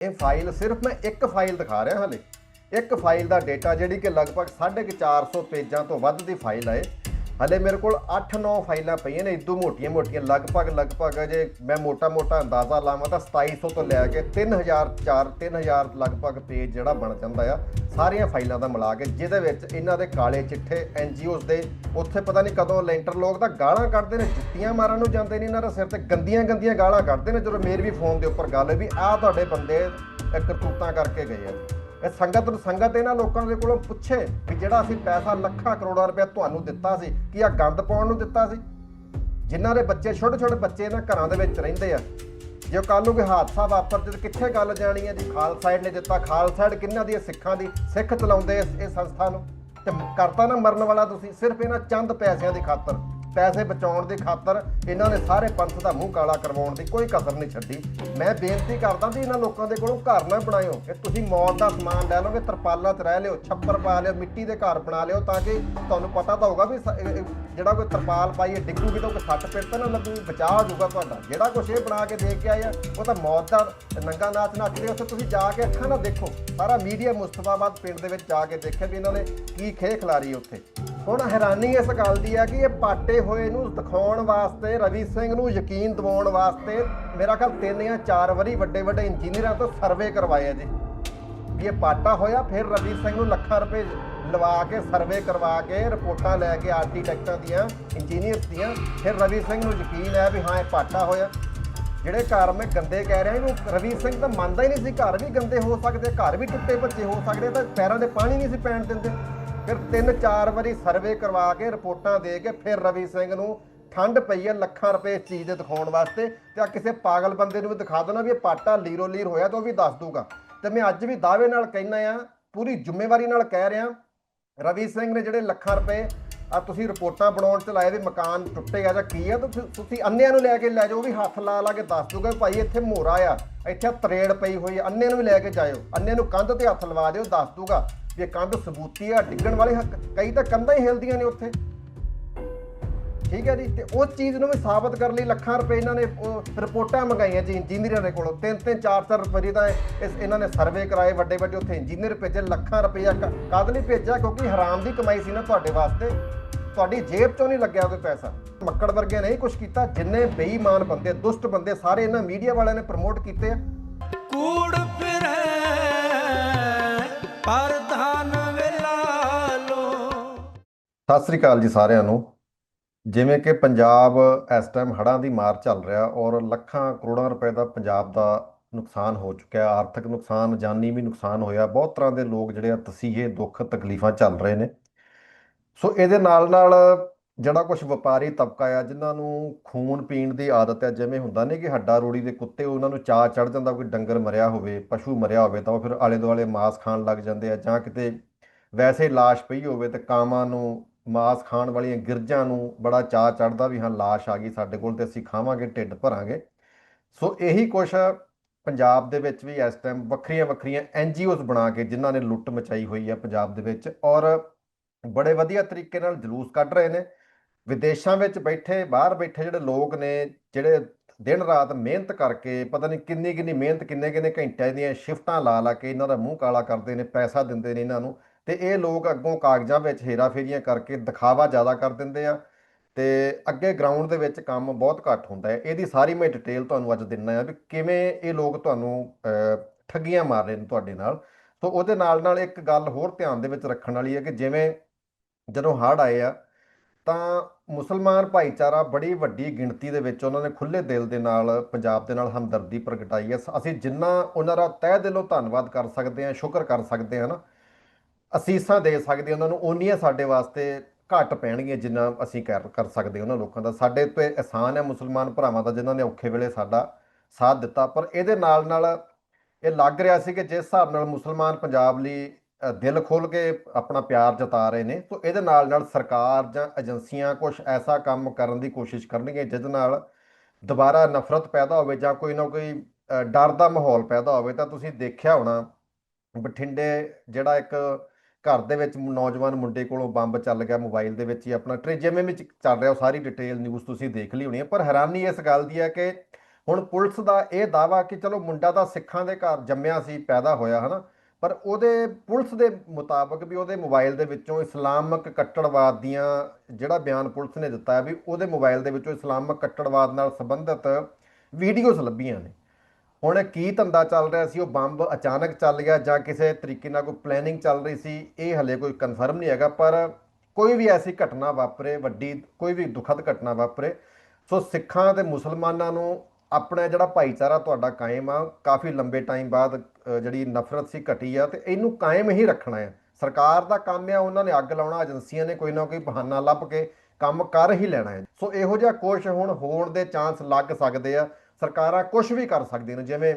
ਇਹ ਫਾਈਲ ਸਿਰਫ ਮੈਂ ਇੱਕ ਫਾਈਲ ਦਿਖਾ ਰਿਹਾ ਹਾਲੇ। ਇੱਕ ਫਾਈਲ ਦਾ ਡੇਟਾ ਜਿਹੜੀ ਕਿ ਲਗਭਗ 450 ਪੇਜਾਂ ਤੋਂ ਵੱਧ ਦੀ ਫਾਈਲ ਹੈ ਹਲੇ ਮੇਰੇ ਕੋਲ 8-9 ਫਾਈਲਾਂ ਪਈਆਂ ਨੇ, ਇਦੋਂ ਮੋਟੀਆਂ ਮੋਟੀਆਂ, ਲਗਭਗ ਲਗਭਗ ਜੇ ਮੈਂ ਮੋਟਾ-ਮੋਟਾ ਅੰਦਾਜ਼ਾ ਲਾਵਾਂ ਤਾਂ 2700 ਤੋਂ ਲੈ ਕੇ 3000 4 3000 ਲਗਭਗ ਪੇਜ ਜਿਹੜਾ ਬਣ ਜਾਂਦਾ ਆ, ਸਾਰੀਆਂ ਫਾਈਲਾਂ ਦਾ ਮਿਲਾ ਕੇ, ਜਿਹਦੇ ਵਿੱਚ ਇਹਨਾਂ ਦੇ ਕਾਲੇ ਚਿੱਠੇ ਐਨਜੀਓਜ਼ ਦੇ, ਉੱਥੇ ਪਤਾ ਨਹੀਂ ਕਦੋਂ ਲੈਂਟਰ ਲੋਕ ਤਾਂ ਗਾਲਾਂ ਕੱਢਦੇ ਨੇ, ਜੁੱਤੀਆਂ ਮਾਰਨ ਨੂੰ ਜਾਂਦੇ ਨੇ ਇਹਨਾਂ ਦਾ ਸਿਰ ਤੇ, ਗੰਦੀਆਂ ਗੰਦੀਆਂ ਗਾਲਾਂ ਕੱਢਦੇ ਨੇ, ਜਦੋਂ ਮੇਰੀ ਵੀ ਫੋਨ ਦੇ ਉੱਪਰ ਗੱਲ ਹੈ ਵੀ ਆਹ ਤੁਹਾਡੇ ਬੰਦੇ ਇਹ ਕਰਤੂਤਾਂ ਕਰਕੇ ਗਏ ਆ। ਇਹ ਸੰਗਤ ਨੂੰ ਸੰਗਤ ਇਹਨਾਂ ਲੋਕਾਂ ਦੇ ਕੋਲੋਂ ਪੁੱਛੇ ਕਿ ਜਿਹੜਾ ਅਸੀਂ ਪੈਸਾ ਲੱਖਾਂ ਕਰੋੜਾਂ ਰੁਪਏ ਤੁਹਾਨੂੰ ਦਿੱਤਾ ਸੀ, ਕੀ ਆ ਗੰਦ ਪਾਉਣ ਨੂੰ ਦਿੱਤਾ ਸੀ? ਜਿਨ੍ਹਾਂ ਦੇ ਬੱਚੇ ਛੋਟੇ ਛੋਟੇ ਬੱਚੇ ਇਹਨਾਂ ਘਰਾਂ ਦੇ ਵਿੱਚ ਰਹਿੰਦੇ ਆ। ਜੇ ਕੱਲ ਨੂੰ ਕੋਈ ਹਾਦਸਾ ਵਾਪਰ ਜੇ ਕਿੱਥੇ ਗੱਲ ਜਾਣੀ ਹੈ ਜੀ? ਖਾਲਸਾਇਡ ਨੇ ਦਿੱਤਾ। ਖਾਲਸਾ ਏਡ ਕਿੰਨਾਂ ਦੀ ਹੈ? ਸਿੱਖਾਂ ਦੀ ਸਿੱਖ ਚਲਾਉਂਦੇ ਇਸ ਇਹ ਸੰਸਥਾ ਨੂੰ? ਤੇ ਕਰਤਾ ਨਾ ਮਰਨ ਵਾਲਾ ਤੁਸੀਂ, ਸਿਰਫ ਇਹਨਾਂ ਚੰਦ ਪੈਸਿਆਂ ਦੀ ਖਾਤਰ। ਪੈਸੇ ਬਚਾਉਣ ਦੀ ਖਾਤਰ ਇਹਨਾਂ ਨੇ ਸਾਰੇ ਪੰਥ ਦਾ ਮੂੰਹ ਕਾਲਾ ਕਰਵਾਉਣ ਦੀ ਕੋਈ ਕਸਰ ਨਹੀਂ ਛੱਡੀ। ਮੈਂ ਬੇਨਤੀ ਕਰਦਾ ਵੀ ਇਹਨਾਂ ਲੋਕਾਂ ਦੇ ਕੋਲੋਂ ਘਰ ਨਾ ਬਣਾਇਓ, ਕਿ ਤੁਸੀਂ ਮੌਤ ਦਾ ਸਮਾਨ ਲੈ ਲਓਗੇ, ਤਰਪਾਲਾਂ 'ਚ ਰਹਿ ਲਿਓ, ਛੱਪਰ ਪਾ ਲਿਓ, ਮਿੱਟੀ ਦੇ ਘਰ ਬਣਾ ਲਿਓ ਤਾਂ ਕਿ ਤੁਹਾਨੂੰ ਪਤਾ ਤਾਂ ਹੋਊਗਾ ਵੀ ਸ- ਜਿਹੜਾ ਕੋਈ ਤਰਪਾਲ ਪਾਈਏ ਡਿੱਗੂਗੀ ਤਾਂ ਕੋਈ ਸੱਟ ਪਿੱਟ ਤਾਂ ਨਾ ਲੱਗੂ ਬਚਾਅ ਹੋ ਜਾਊਗਾ ਤੁਹਾਡਾ। ਜਿਹੜਾ ਕੁਛ ਇਹ ਬਣਾ ਕੇ ਦੇ ਕੇ ਆਇਆ ਉਹ ਤਾਂ ਮੌਤ ਦਾ ਨੰਗਾ ਨਾਚ ਨੱਚਦੇ ਉੱਥੇ ਤੁਸੀਂ ਜਾ ਕੇ ਅੱਖਾਂ ਨਾਲ ਦੇਖੋ। ਸਾਰਾ ਮੀਡੀਆ ਮੁਸਤਫਾਬਾਦ ਪਿੰਡ ਦੇ ਵਿੱਚ ਜਾ ਕੇ ਦੇਖਿਆ ਵੀ ਇਹਨਾਂ ਨੇ ਕੀ ਖੇ ਖਿਲਾਰੀ ਉੱਥੇ। ਹੁਣ ਹੈਰਾਨੀ ਇਸ ਗੱਲ ਦੀ ਹੈ ਕਿ ਇਹ ਪਾਟੇ ਹੋਏ ਨੂੰ ਦਿਖਾਉਣ ਵਾਸਤੇ, ਰਵੀ ਸਿੰਘ ਨੂੰ ਯਕੀਨ ਦਿਵਾਉਣ ਵਾਸਤੇ ਮੇਰਾ ਖਿਆਲ ਤਿੰਨ ਜਾਂ ਚਾਰ ਵਾਰੀ ਵੱਡੇ ਵੱਡੇ ਇੰਜੀਨੀਅਰਾਂ ਤੋਂ ਸਰਵੇ ਕਰਵਾਏ ਆ ਜੀ। ਵੀ ਇਹ ਪਾਟਾ ਹੋਇਆ, ਫਿਰ ਰਵੀ ਸਿੰਘ ਨੂੰ ਲੱਖਾਂ ਰੁਪਏ ਲਵਾ ਕੇ ਸਰਵੇ ਕਰਵਾ ਕੇ ਰਿਪੋਰਟਾਂ ਲੈ ਕੇ ਆਰਕੀਟੈਕਟਾਂ ਦੀਆਂ ਇੰਜੀਨੀਅਰਸ ਦੀਆਂ, ਫਿਰ ਰਵੀ ਸਿੰਘ ਨੂੰ ਯਕੀਨ ਹੈ ਵੀ ਹਾਂ, ਇਹ ਪਾਟਾ ਹੋਇਆ। ਜਿਹੜੇ ਘਰ ਮੈਂ ਗੰਦੇ ਕਹਿ ਰਿਹਾ ਇਹਨੂੰ, ਰਵੀ ਸਿੰਘ ਤਾਂ ਮੰਨਦਾ ਹੀ ਨਹੀਂ ਸੀ ਘਰ ਵੀ ਗੰਦੇ ਹੋ ਸਕਦੇ, ਘਰ ਵੀ ਟੁੱਟੇ ਭੱਜੇ ਹੋ ਸਕਦੇ, ਤਾਂ ਪੈਰਾਂ ਦੇ ਪਾਣੀ ਨਹੀਂ ਸੀ ਪੈਣ ਦਿੰਦੇ। ਫਿਰ ਤਿੰਨ ਚਾਰ ਵਾਰੀ ਸਰਵੇ ਕਰਵਾ ਕੇ ਰਿਪੋਰਟਾਂ ਦੇ ਕੇ ਫਿਰ ਰਵੀ ਸਿੰਘ ਨੂੰ ਠੰਡ ਪਈ ਹੈ ਲੱਖਾਂ ਰੁਪਏ ਇਸ ਚੀਜ਼ ਦੇ ਦਿਖਾਉਣ ਵਾਸਤੇ। ਤੇ ਆ ਕਿਸੇ ਪਾਗਲ ਬੰਦੇ ਨੂੰ ਵੀ ਦਿਖਾ ਦੇਣਾ ਵੀ ਇਹ ਪਾਟਾ ਲੀਰੋ ਲੀਰ ਹੋਇਆ ਤਾਂ ਉਹ ਵੀ ਦੱਸ ਦੂਗਾ। ਤੇ ਮੈਂ ਅੱਜ ਵੀ ਦਾਅਵੇ ਨਾਲ ਕਹਿਣਾ ਆ, ਪੂਰੀ ਜ਼ਿੰਮੇਵਾਰੀ ਨਾਲ ਕਹਿ ਰਿਹਾ, ਰਵੀ ਸਿੰਘ ਨੇ ਜਿਹੜੇ ਲੱਖਾਂ ਰੁਪਏ ਆ ਤੁਸੀਂ ਰਿਪੋਰਟਾਂ ਬਣਾਉਣ ਚ ਲਾਏ ਵੀ ਮਕਾਨ ਟੁੱਟੇਗਾ ਜਾਂ ਕੀ ਆ ਤਾਂ ਤੁਸੀਂ- ਤੁਸੀਂ ਅੰਨਿਆਂ ਨੂੰ ਲੈ ਕੇ ਲੈ ਜਾਓ, ਉਹ ਵੀ ਹੱਥ ਲਾ ਲਾ ਕੇ ਦੱਸ ਦੂਗਾ ਭਾਈ ਇੱਥੇ ਮੋਰਾ ਆ, ਇੱਥੇ ਤਰੇੜ ਪਈ ਹੋਈ ਆ, ਅੰਨਿਆਂ ਨੂੰ ਵੀ ਲੈ ਕੇ ਜਾਇਓ, ਅੰਨਿਆਂ ਨੂੰ ਕੰਧ ਤੇ ਹੱਥ ਲਵਾ ਦਿਓ, ਦੱਸ ਦੂਗਾ। ਵੀ ਕੰਧ ਸਬੂਤੀ ਆ, ਡਿੱਗਣ ਵਾਲੇ ਹੱਕ- ਕਈ ਤਾਂ ਕੰਧਾਂ ਹੀ ਹਿਲਦੀਆਂ ਨੇ ਉੱਥੇ। ਠੀਕ ਹੈ ਜੀ? ਤੇ ਉਸ ਚੀਜ਼ ਨੂੰ ਵੀ ਸਾਬਤ ਕਰਨ ਲਈ ਲੱਖਾਂ ਰੁਪਏ ਇਹਨਾਂ ਨੇ ਰਿਪੋਰਟਾਂ ਮੰਗਾਈਆਂ ਜੀ ਇੰਜੀਨੀਅਰਾਂ ਦੇ ਕੋਲੋਂ। ਤਿੰਨ ਤਿੰਨ, ਚਾਰ ਚਾਰ ਰੁਪਏ ਦਾ ਇਸ ਇਹਨਾਂ ਨੇ ਸਰਵੇ ਕਰਾਏ ਵੱਡੇ ਵੱਡੇ ਉੱਥੇ। ਇੰਜੀਨੀਅਰ ਭੇਜੇ, ਲੱਖਾਂ ਰੁਪਇਆ ਕਦ ਲਈ ਭੇਜਿਆ ਕਿਉਂਕਿ ਹਰਾਮ ਦੀ ਕਮਾਈ ਸੀ ਨਾ ਤੁਹਾਡੇ ਵਾਸਤੇ। ਤੁਹਾਡੀ ਜੇਬ ਚੋਂ ਨਹੀਂ ਲੱਗਿਆ ਕੋਈ ਪੈਸਾ। ਮੱਕੜ ਵਰਗੇ ਨਹੀਂ ਕੁਝ ਕੀਤਾ, ਜਿੰਨੇ ਬੇਈਮਾਨ ਬੰਦੇ, ਦੁਸ਼ਟ ਬੰਦੇ ਸਾਰੇ ਇਹਨਾਂ ਮੀਡੀਆ ਵਾਲਿਆਂ ਨੇ ਪ੍ਰਮੋਟ ਕੀਤੇ ਆ। ਕੂੜ ਫਿਰੈ, ਪਰ ਸਤਿ ਸ੍ਰੀ ਅਕਾਲ ਜੀ ਸਾਰਿਆਂ ਨੂੰ। ਜਿਵੇਂ ਕਿ ਪੰਜਾਬ ਇਸ ਟਾਈਮ ਹੜ੍ਹਾਂ ਦੀ ਮਾਰ ਚੱਲ ਰਿਹਾ ਔਰ ਲੱਖਾਂ ਕਰੋੜਾਂ ਰੁਪਏ ਦਾ ਪੰਜਾਬ ਦਾ ਨੁਕਸਾਨ ਹੋ ਚੁੱਕਿਆ, ਆਰਥਿਕ ਨੁਕਸਾਨ, ਜਾਨੀ ਵੀ ਨੁਕਸਾਨ ਹੋਇਆ, ਬਹੁਤ ਤਰ੍ਹਾਂ ਦੇ ਲੋਕ ਜਿਹੜੇ ਆ ਤਸੀਹੇ, ਦੁੱਖ, ਤਕਲੀਫਾਂ ਚੱਲ ਰਹੇ ਨੇ। ਸੋ ਇਹਦੇ ਨਾਲ ਨਾਲ ਜਿਹੜਾ ਕੁਝ ਵਪਾਰੀ ਤਬਕਾ ਆ, ਜਿਨ੍ਹਾਂ ਨੂੰ ਖੂਨ ਪੀਣ ਦੀ ਆਦਤ ਹੈ ਜਿਵੇਂ ਹੁੰਦਾ ਨਹੀਂ ਕਿ ਹੱਡਾ ਰੋੜੀ ਦੇ ਕੁੱਤੇ, ਉਹਨਾਂ ਨੂੰ ਚਾਹ ਚੜ ਜਾਂਦਾ ਕੋਈ ਡੰਗਰ ਮਰਿਆ ਹੋਵੇ, ਪਸ਼ੂ ਮਰਿਆ ਹੋਵੇ, ਤਾਂ ਉਹ ਫਿਰ ਆਲੇ ਦੁਆਲੇ ਮਾਸ ਖਾਣ ਲੱਗ ਜਾਂਦੇ ਆ ਜਾਂ ਕਿਤੇ ਵੈਸੇ ਲਾਸ਼ ਪਈ ਹੋਵੇ ਤੇ ਕਾਮਾਂ ਨੂੰ ਮਾਸ ਖਾਣ ਵਾਲੀਆਂ ਗਿਰਜਾਂ ਨੂੰ ਬੜਾ ਚਾਅ ਚੜਦਾ ਵੀ ਹਾਂ, ਲਾਸ਼ ਆ ਗਈ ਸਾਡੇ ਕੋਲ ਤੇ ਅਸੀਂ ਖਾਵਾਂਗੇ, ਢਿੱਡ ਭਰਾਂਗੇ। ਸੋ ਇਹੀ ਕੁਛ ਪੰਜਾਬ ਦੇ ਵਿੱਚ ਵੀ ਇਸ ਟਾਈਮ ਵੱਖਰੀਆਂ ਵੱਖਰੀਆਂ ਐਨਜੀਓਜ਼ ਬਣਾ ਕੇ ਜਿਨ੍ਹਾਂ ਨੇ ਲੁੱਟ ਮਚਾਈ ਹੋਈ ਹੈ ਪੰਜਾਬ ਦੇ ਵਿੱਚ ਔਰ ਬੜੇ ਵਧੀਆ ਤਰੀਕੇ ਨਾਲ ਜਲੂਸ ਕੱਢ ਰਹੇ ਨੇ। ਵਿਦੇਸ਼ਾਂ ਵਿੱਚ ਬੈਠੇ, ਬਾਹਰ ਬੈਠੇ ਜਿਹੜੇ ਲੋਕ ਨੇ, ਜਿਹੜੇ ਦਿਨ ਰਾਤ ਮਿਹਨਤ ਕਰਕੇ, ਪਤਾ ਨਹੀਂ ਕਿੰਨੀ ਕਿੰਨੀ ਮਿਹਨਤ, ਕਿੰਨੇ ਕਿੰਨੇ ਘੰਟਿਆਂ ਦੀਆਂ ਸ਼ਿਫਟਾਂ ਲਾ ਲਾ ਕੇ ਇਹਨਾਂ ਦਾ ਮੂੰਹ ਕਾਲਾ ਕਰਦੇ ਨੇ, ਪੈਸਾ ਦਿੰਦੇ ਨੇ ਇਹਨਾਂ ਨੂੰ। ਤੇ ਇਹ ਲੋਕ ਅੱਗੋਂ ਕਾਗਜ਼ਾਂ ਵਿੱਚ ਹੇਰਾਫੇਰੀਆਂ ਕਰਕੇ ਦਿਖਾਵਾ ਜ਼ਿਆਦਾ ਕਰ ਦਿੰਦੇ ਆ ਤੇ ਅੱਗੇ ਗਰਾਊਂਡ ਦੇ ਵਿੱਚ ਕੰਮ ਬਹੁਤ ਘੱਟ ਹੁੰਦਾ ਹੈ। ਇਹਦੀ ਸਾਰੀ ਮੈਂ ਡਿਟੇਲ ਤੁਹਾਨੂੰ ਅੱਜ ਦਿੰਨਾ ਆ ਵੀ ਕਿਵੇਂ ਇਹ ਲੋਕ ਤੁਹਾਨੂੰ ਠੱਗੀਆਂ ਮਾਰ ਰਹੇ ਨੇ ਤੁਹਾਡੇ ਨਾਲ। ਸੋ ਉਹਦੇ ਨਾਲ ਨਾਲ ਇੱਕ ਗੱਲ ਹੋਰ ਧਿਆਨ ਦੇ ਵਿੱਚ ਰੱਖਣ ਵਾਲੀ ਹੈ ਕਿ ਜਿਵੇਂ ਜਦੋਂ ਹੜ੍ਹ ਆਏ ਆ, ਤਾਂ ਮੁਸਲਮਾਨ ਭਾਈਚਾਰਾ ਬੜੀ ਵੱਡੀ ਗਿਣਤੀ ਦੇ ਵਿੱਚ ਉਹਨਾਂ ਨੇ ਖੁੱਲੇ ਦਿਲ ਦੇ ਨਾਲ, ਪੰਜਾਬ ਦੇ ਨਾਲ ਹਮਦਰਦੀ ਪ੍ਰਗਟਾਈ ਹੈ। ਅਸੀਂ ਜਿੰਨਾ ਉਹਨਾਂ ਦਾ ਤਹਿ ਦਿਲੋਂ ਧੰਨਵਾਦ ਕਰ ਸਕਦੇ ਹਾਂ, ਸ਼ੁਕਰ ਕਰ ਸਕਦੇ ਹਾਂ ਨਾ ਅਸੀਸਾਂ ਦੇ ਸਕਦੇ ਉਹਨਾਂ ਨੂੰ ਓਨੀਆਂ ਸਾਡੇ ਵਾਸਤੇ ਘੱਟ ਪੈਣਗੀਆਂ ਜਿੰਨਾ ਅਸੀਂ ਕਰ ਕਰ ਸਕਦੇ ਉਹਨਾਂ ਲੋਕਾਂ ਦਾ। ਸਾਡੇ ਤੇ ਅਹਿਸਾਨ ਹੈ ਮੁਸਲਮਾਨ ਭਰਾਵਾਂ ਦਾ ਜਿਨ੍ਹਾਂ ਨੇ ਔਖੇ ਵੇਲੇ ਸਾਡਾ ਸਾਥ ਦਿੱਤਾ, ਪਰ ਇਹਦੇ ਨਾਲ ਨਾਲ ਇਹ ਲੱਗ ਰਿਹਾ ਸੀ ਕਿ ਜਿਸ ਹਿਸਾਬ ਨਾਲ ਮੁਸਲਮਾਨ ਪੰਜਾਬ ਲਈ ਦਿਲ ਖੋਲ ਕੇ ਆਪਣਾ ਪਿਆਰ ਜਤਾ ਰਹੇ ਨੇ, ਤਾਂ ਇਹਦੇ ਨਾਲ ਨਾਲ ਸਰਕਾਰ ਜਾਂ ਏਜੰਸੀਆਂ ਕੁਝ ਐਸਾ ਕੰਮ ਕਰਨ ਦੀ ਕੋਸ਼ਿਸ਼ ਕਰਨਗੀਆਂ ਜਿਹਦੇ ਨਾਲ ਦੁਬਾਰਾ ਨਫ਼ਰਤ ਪੈਦਾ ਹੋਵੇ ਜਾਂ ਕੋਈ ਨਾ ਕੋਈ ਡਰ ਦਾ ਮਾਹੌਲ ਪੈਦਾ ਹੋਵੇ। ਤਾਂ ਤੁਸੀਂ ਦੇਖਿਆ ਹੋਣਾ, ਬਠਿੰਡੇ ਜਿਹੜਾ ਇੱਕ ਘਰ ਦੇ ਵਿੱਚ ਨੌਜਵਾਨ ਮੁੰਡੇ ਕੋਲੋਂ ਬੰਬ ਚੱਲ ਗਿਆ ਮੋਬਾਈਲ ਦੇ ਵਿੱਚ ਹੀ ਆਪਣਾ ਟਰੇ, ਜਿਵੇਂ ਵਿੱਚ ਚੱਲ ਰਿਹਾ ਉਹ ਸਾਰੀ ਡਿਟੇਲ ਨਿਊਜ਼ ਤੁਸੀਂ ਦੇਖ ਲਈ ਹੋਣੀ ਹੈ, ਪਰ ਹੈਰਾਨੀ ਇਸ ਗੱਲ ਦੀ ਹੈ ਕਿ ਹੁਣ ਪੁਲਿਸ ਦਾ ਇਹ ਦਾਵਾ ਕਿ ਚਲੋ ਮੁੰਡਾ ਤਾਂ ਸਿੱਖਾਂ ਦੇ ਘਰ ਜੰਮਿਆ ਸੀ, ਪੈਦਾ ਹੋਇਆ, ਹਨਾ? ਪਰ ਉਹਦੇ ਪੁਲਿਸ ਦੇ ਮੁਤਾਬਕ ਵੀ ਉਹਦੇ ਮੋਬਾਈਲ ਦੇ ਵਿੱਚੋਂ ਇਸਲਾਮਿਕ ਕੱਟੜਵਾਦ ਦੀਆਂ ਜਿਹੜਾ ਬਿਆਨ ਪੁਲਿਸ ਨੇ ਦਿੱਤਾ ਵੀ ਉਹਦੇ ਮੋਬਾਈਲ ਦੇ ਵਿੱਚੋਂ ਇਸਲਾਮਿਕ ਕੱਟੜਵਾਦ ਨਾਲ ਸੰਬੰਧਿਤ ਵੀਡੀਓਜ਼ ਲੱਭੀਆਂ ਨੇ। ਹੁਣ ਕੀ ਧੰਦਾ ਚੱਲ ਰਿਹਾ ਸੀ? ਉਹ ਬੰਬ ਅਚਾਨਕ ਚੱਲ ਗਿਆ ਜਾਂ ਕਿਸੇ ਤਰੀਕੇ ਨਾਲ ਕੋਈ ਪਲੈਨਿੰਗ ਚੱਲ ਰਹੀ ਸੀ? ਇਹ ਹਲੇ ਕੋਈ ਕਨਫਰਮ ਨਹੀਂ ਹੈਗਾ, ਪਰ ਕੋਈ ਵੀ ਐਸੀ ਘਟਨਾ ਵਾਪਰੇ, ਵੱਡੀ, ਕੋਈ ਵੀ ਦੁਖਦ ਘਟਨਾ ਵਾਪਰੇ, ਸੋ ਸਿੱਖਾਂ ਤੇ ਮੁਸਲਮਾਨਾਂ ਨੂੰ ਆਪਣਾ ਜਿਹੜਾ ਭਾਈਚਾਰਾ ਤੁਹਾਡਾ ਕਾਇਮ ਆ, ਕਾਫੀ ਲੰਬੇ ਟਾਈਮ ਬਾਅਦ ਜਿਹੜੀ ਨਫ਼ਰਤ ਸੀ ਘਟੀ ਆ, ਤੇ ਇਹਨੂੰ ਕਾਇਮ ਹੀ ਰੱਖਣਾ ਹੈ। ਸਰਕਾਰ ਦਾ ਕੰਮ ਆ, ਉਹਨਾਂ ਨੇ ਅੱਗ ਲਾਉਣਾ, ਏਜੰਸੀਆਂ ਨੇ ਕੋਈ ਨਾ ਕੋਈ ਬਹਾਨਾ ਲੱਭ ਕੇ ਕੰਮ ਕਰ ਹੀ ਲੈਣਾ ਹੈ। ਸੋ ਇਹੋ ਜਿਹਾ ਕੁਛ ਹੁਣ ਹੋਣ ਦੇ ਚਾਂਸ ਲੱਗ ਸਕਦੇ ਆ। ਸਰਕਾਰਾਂ ਕੁਝ ਵੀ ਕਰ ਸਕਦੀਆਂ ਨੇ, ਜਿਵੇਂ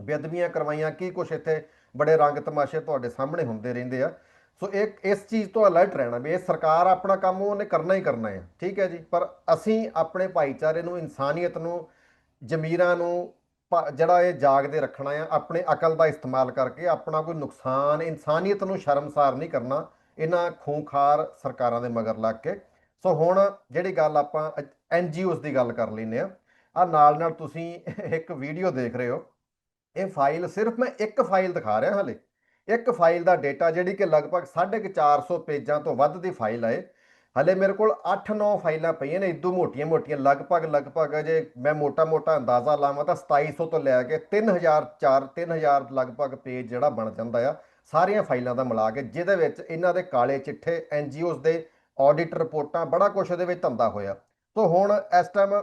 ਬੇਅਦਬੀਆਂ ਕਰਵਾਈਆਂ, ਕੀ ਕੁਛ ਇੱਥੇ ਬੜੇ ਰੰਗ ਤਮਾਸ਼ੇ ਤੁਹਾਡੇ ਸਾਹਮਣੇ ਹੁੰਦੇ ਰਹਿੰਦੇ ਆ। ਸੋ ਇਹ, ਇਸ ਚੀਜ਼ ਤੋਂ ਅਲਰਟ ਰਹਿਣਾ ਵੀ ਇਹ ਸਰਕਾਰ ਆਪਣਾ ਕੰਮ ਉਹਨੇ ਕਰਨਾ ਹੀ ਕਰਨਾ ਹੈ ਠੀਕ ਹੈ ਜੀ? ਪਰ ਅਸੀਂ ਆਪਣੇ ਭਾਈਚਾਰੇ ਨੂੰ, ਇਨਸਾਨੀਅਤ ਨੂੰ, ਜ਼ਮੀਰਾਂ ਨੂੰ ਪ- ਜਿਹੜਾ ਇਹ ਜਾਗਦੇ ਰੱਖਣਾ ਆ, ਆਪਣੇ ਅਕਲ ਦਾ ਇਸਤੇਮਾਲ ਕਰਕੇ ਆਪਣਾ ਕੋਈ ਨੁਕਸਾਨ, ਇਨਸਾਨੀਅਤ ਨੂੰ ਸ਼ਰਮਸਾਰ ਨਹੀਂ ਕਰਨਾ, ਇਹਨਾਂ ਖੂੰਖਾਰ ਸਰਕਾਰਾਂ ਦੇ ਮਗਰ ਲੱਗ ਕੇ। ਸੋ ਹੁਣ ਜਿਹੜੀ ਗੱਲ ਆਪਾਂ ਐਨਜੀਓਜ਼ ਦੀ ਗੱਲ ਕਰ ਲੈਨੇ ਆ ਆ ਨਾਲ ਨਾਲ ਤੁਸੀਂ ਇੱਕ ਵੀਡੀਓ ਦੇਖ ਰਹੇ ਹੋ। ਇਹ ਫਾਈਲ ਸਿਰਫ ਮੈਂ ਇੱਕ ਫਾਈਲ ਦਿਖਾ ਰਿਹਾ ਹਲੇ। ਇੱਕ ਫਾਈਲ ਦਾ ਡਾਟਾ ਜਿਹੜੀ ਕਿ ਲਗਭਗ 450 ਪੇਜਾਂ ਤੋਂ ਵੱਧ ਦੀ ਫਾਈਲ ਹੈ ਹਲੇ ਮੇਰੇ ਕੋਲ 8-9 ਫਾਈਲਾਂ ਪਈਆਂ ਨੇ, ਇਦੋਂ ਮੋਟੀਆਂ ਮੋਟੀਆਂ, ਲਗਭਗ ਲਗਭਗ ਜੇ ਮੈਂ ਮੋਟਾ-ਮੋਟਾ ਅੰਦਾਜ਼ਾ ਲਾਵਾਂ ਤਾਂ 2700 ਤੋਂ ਲੈ ਕੇ 3000 4 3000 ਲਗਭਗ ਪੇਜ ਜਿਹੜਾ ਬਣ ਜਾਂਦਾ ਆ, ਸਾਰੀਆਂ ਫਾਈਲਾਂ ਦਾ ਮਿਲਾ ਕੇ, ਜਿਹਦੇ ਵਿੱਚ ਇਹਨਾਂ ਦੇ ਕਾਲੇ ਚਿੱਠੇ ਐਨਜੀਓਜ਼ ਦੇ ਆਡਿਟ ਰਿਪੋਰਟਾਂ, ਬੜਾ ਕੁਝ ਉਹਦੇ ਵਿੱਚ ਧੰਦਾ ਹੋਇਆ। ਤੋਂ ਹੁਣ ਇਸ ਟਾਈਮ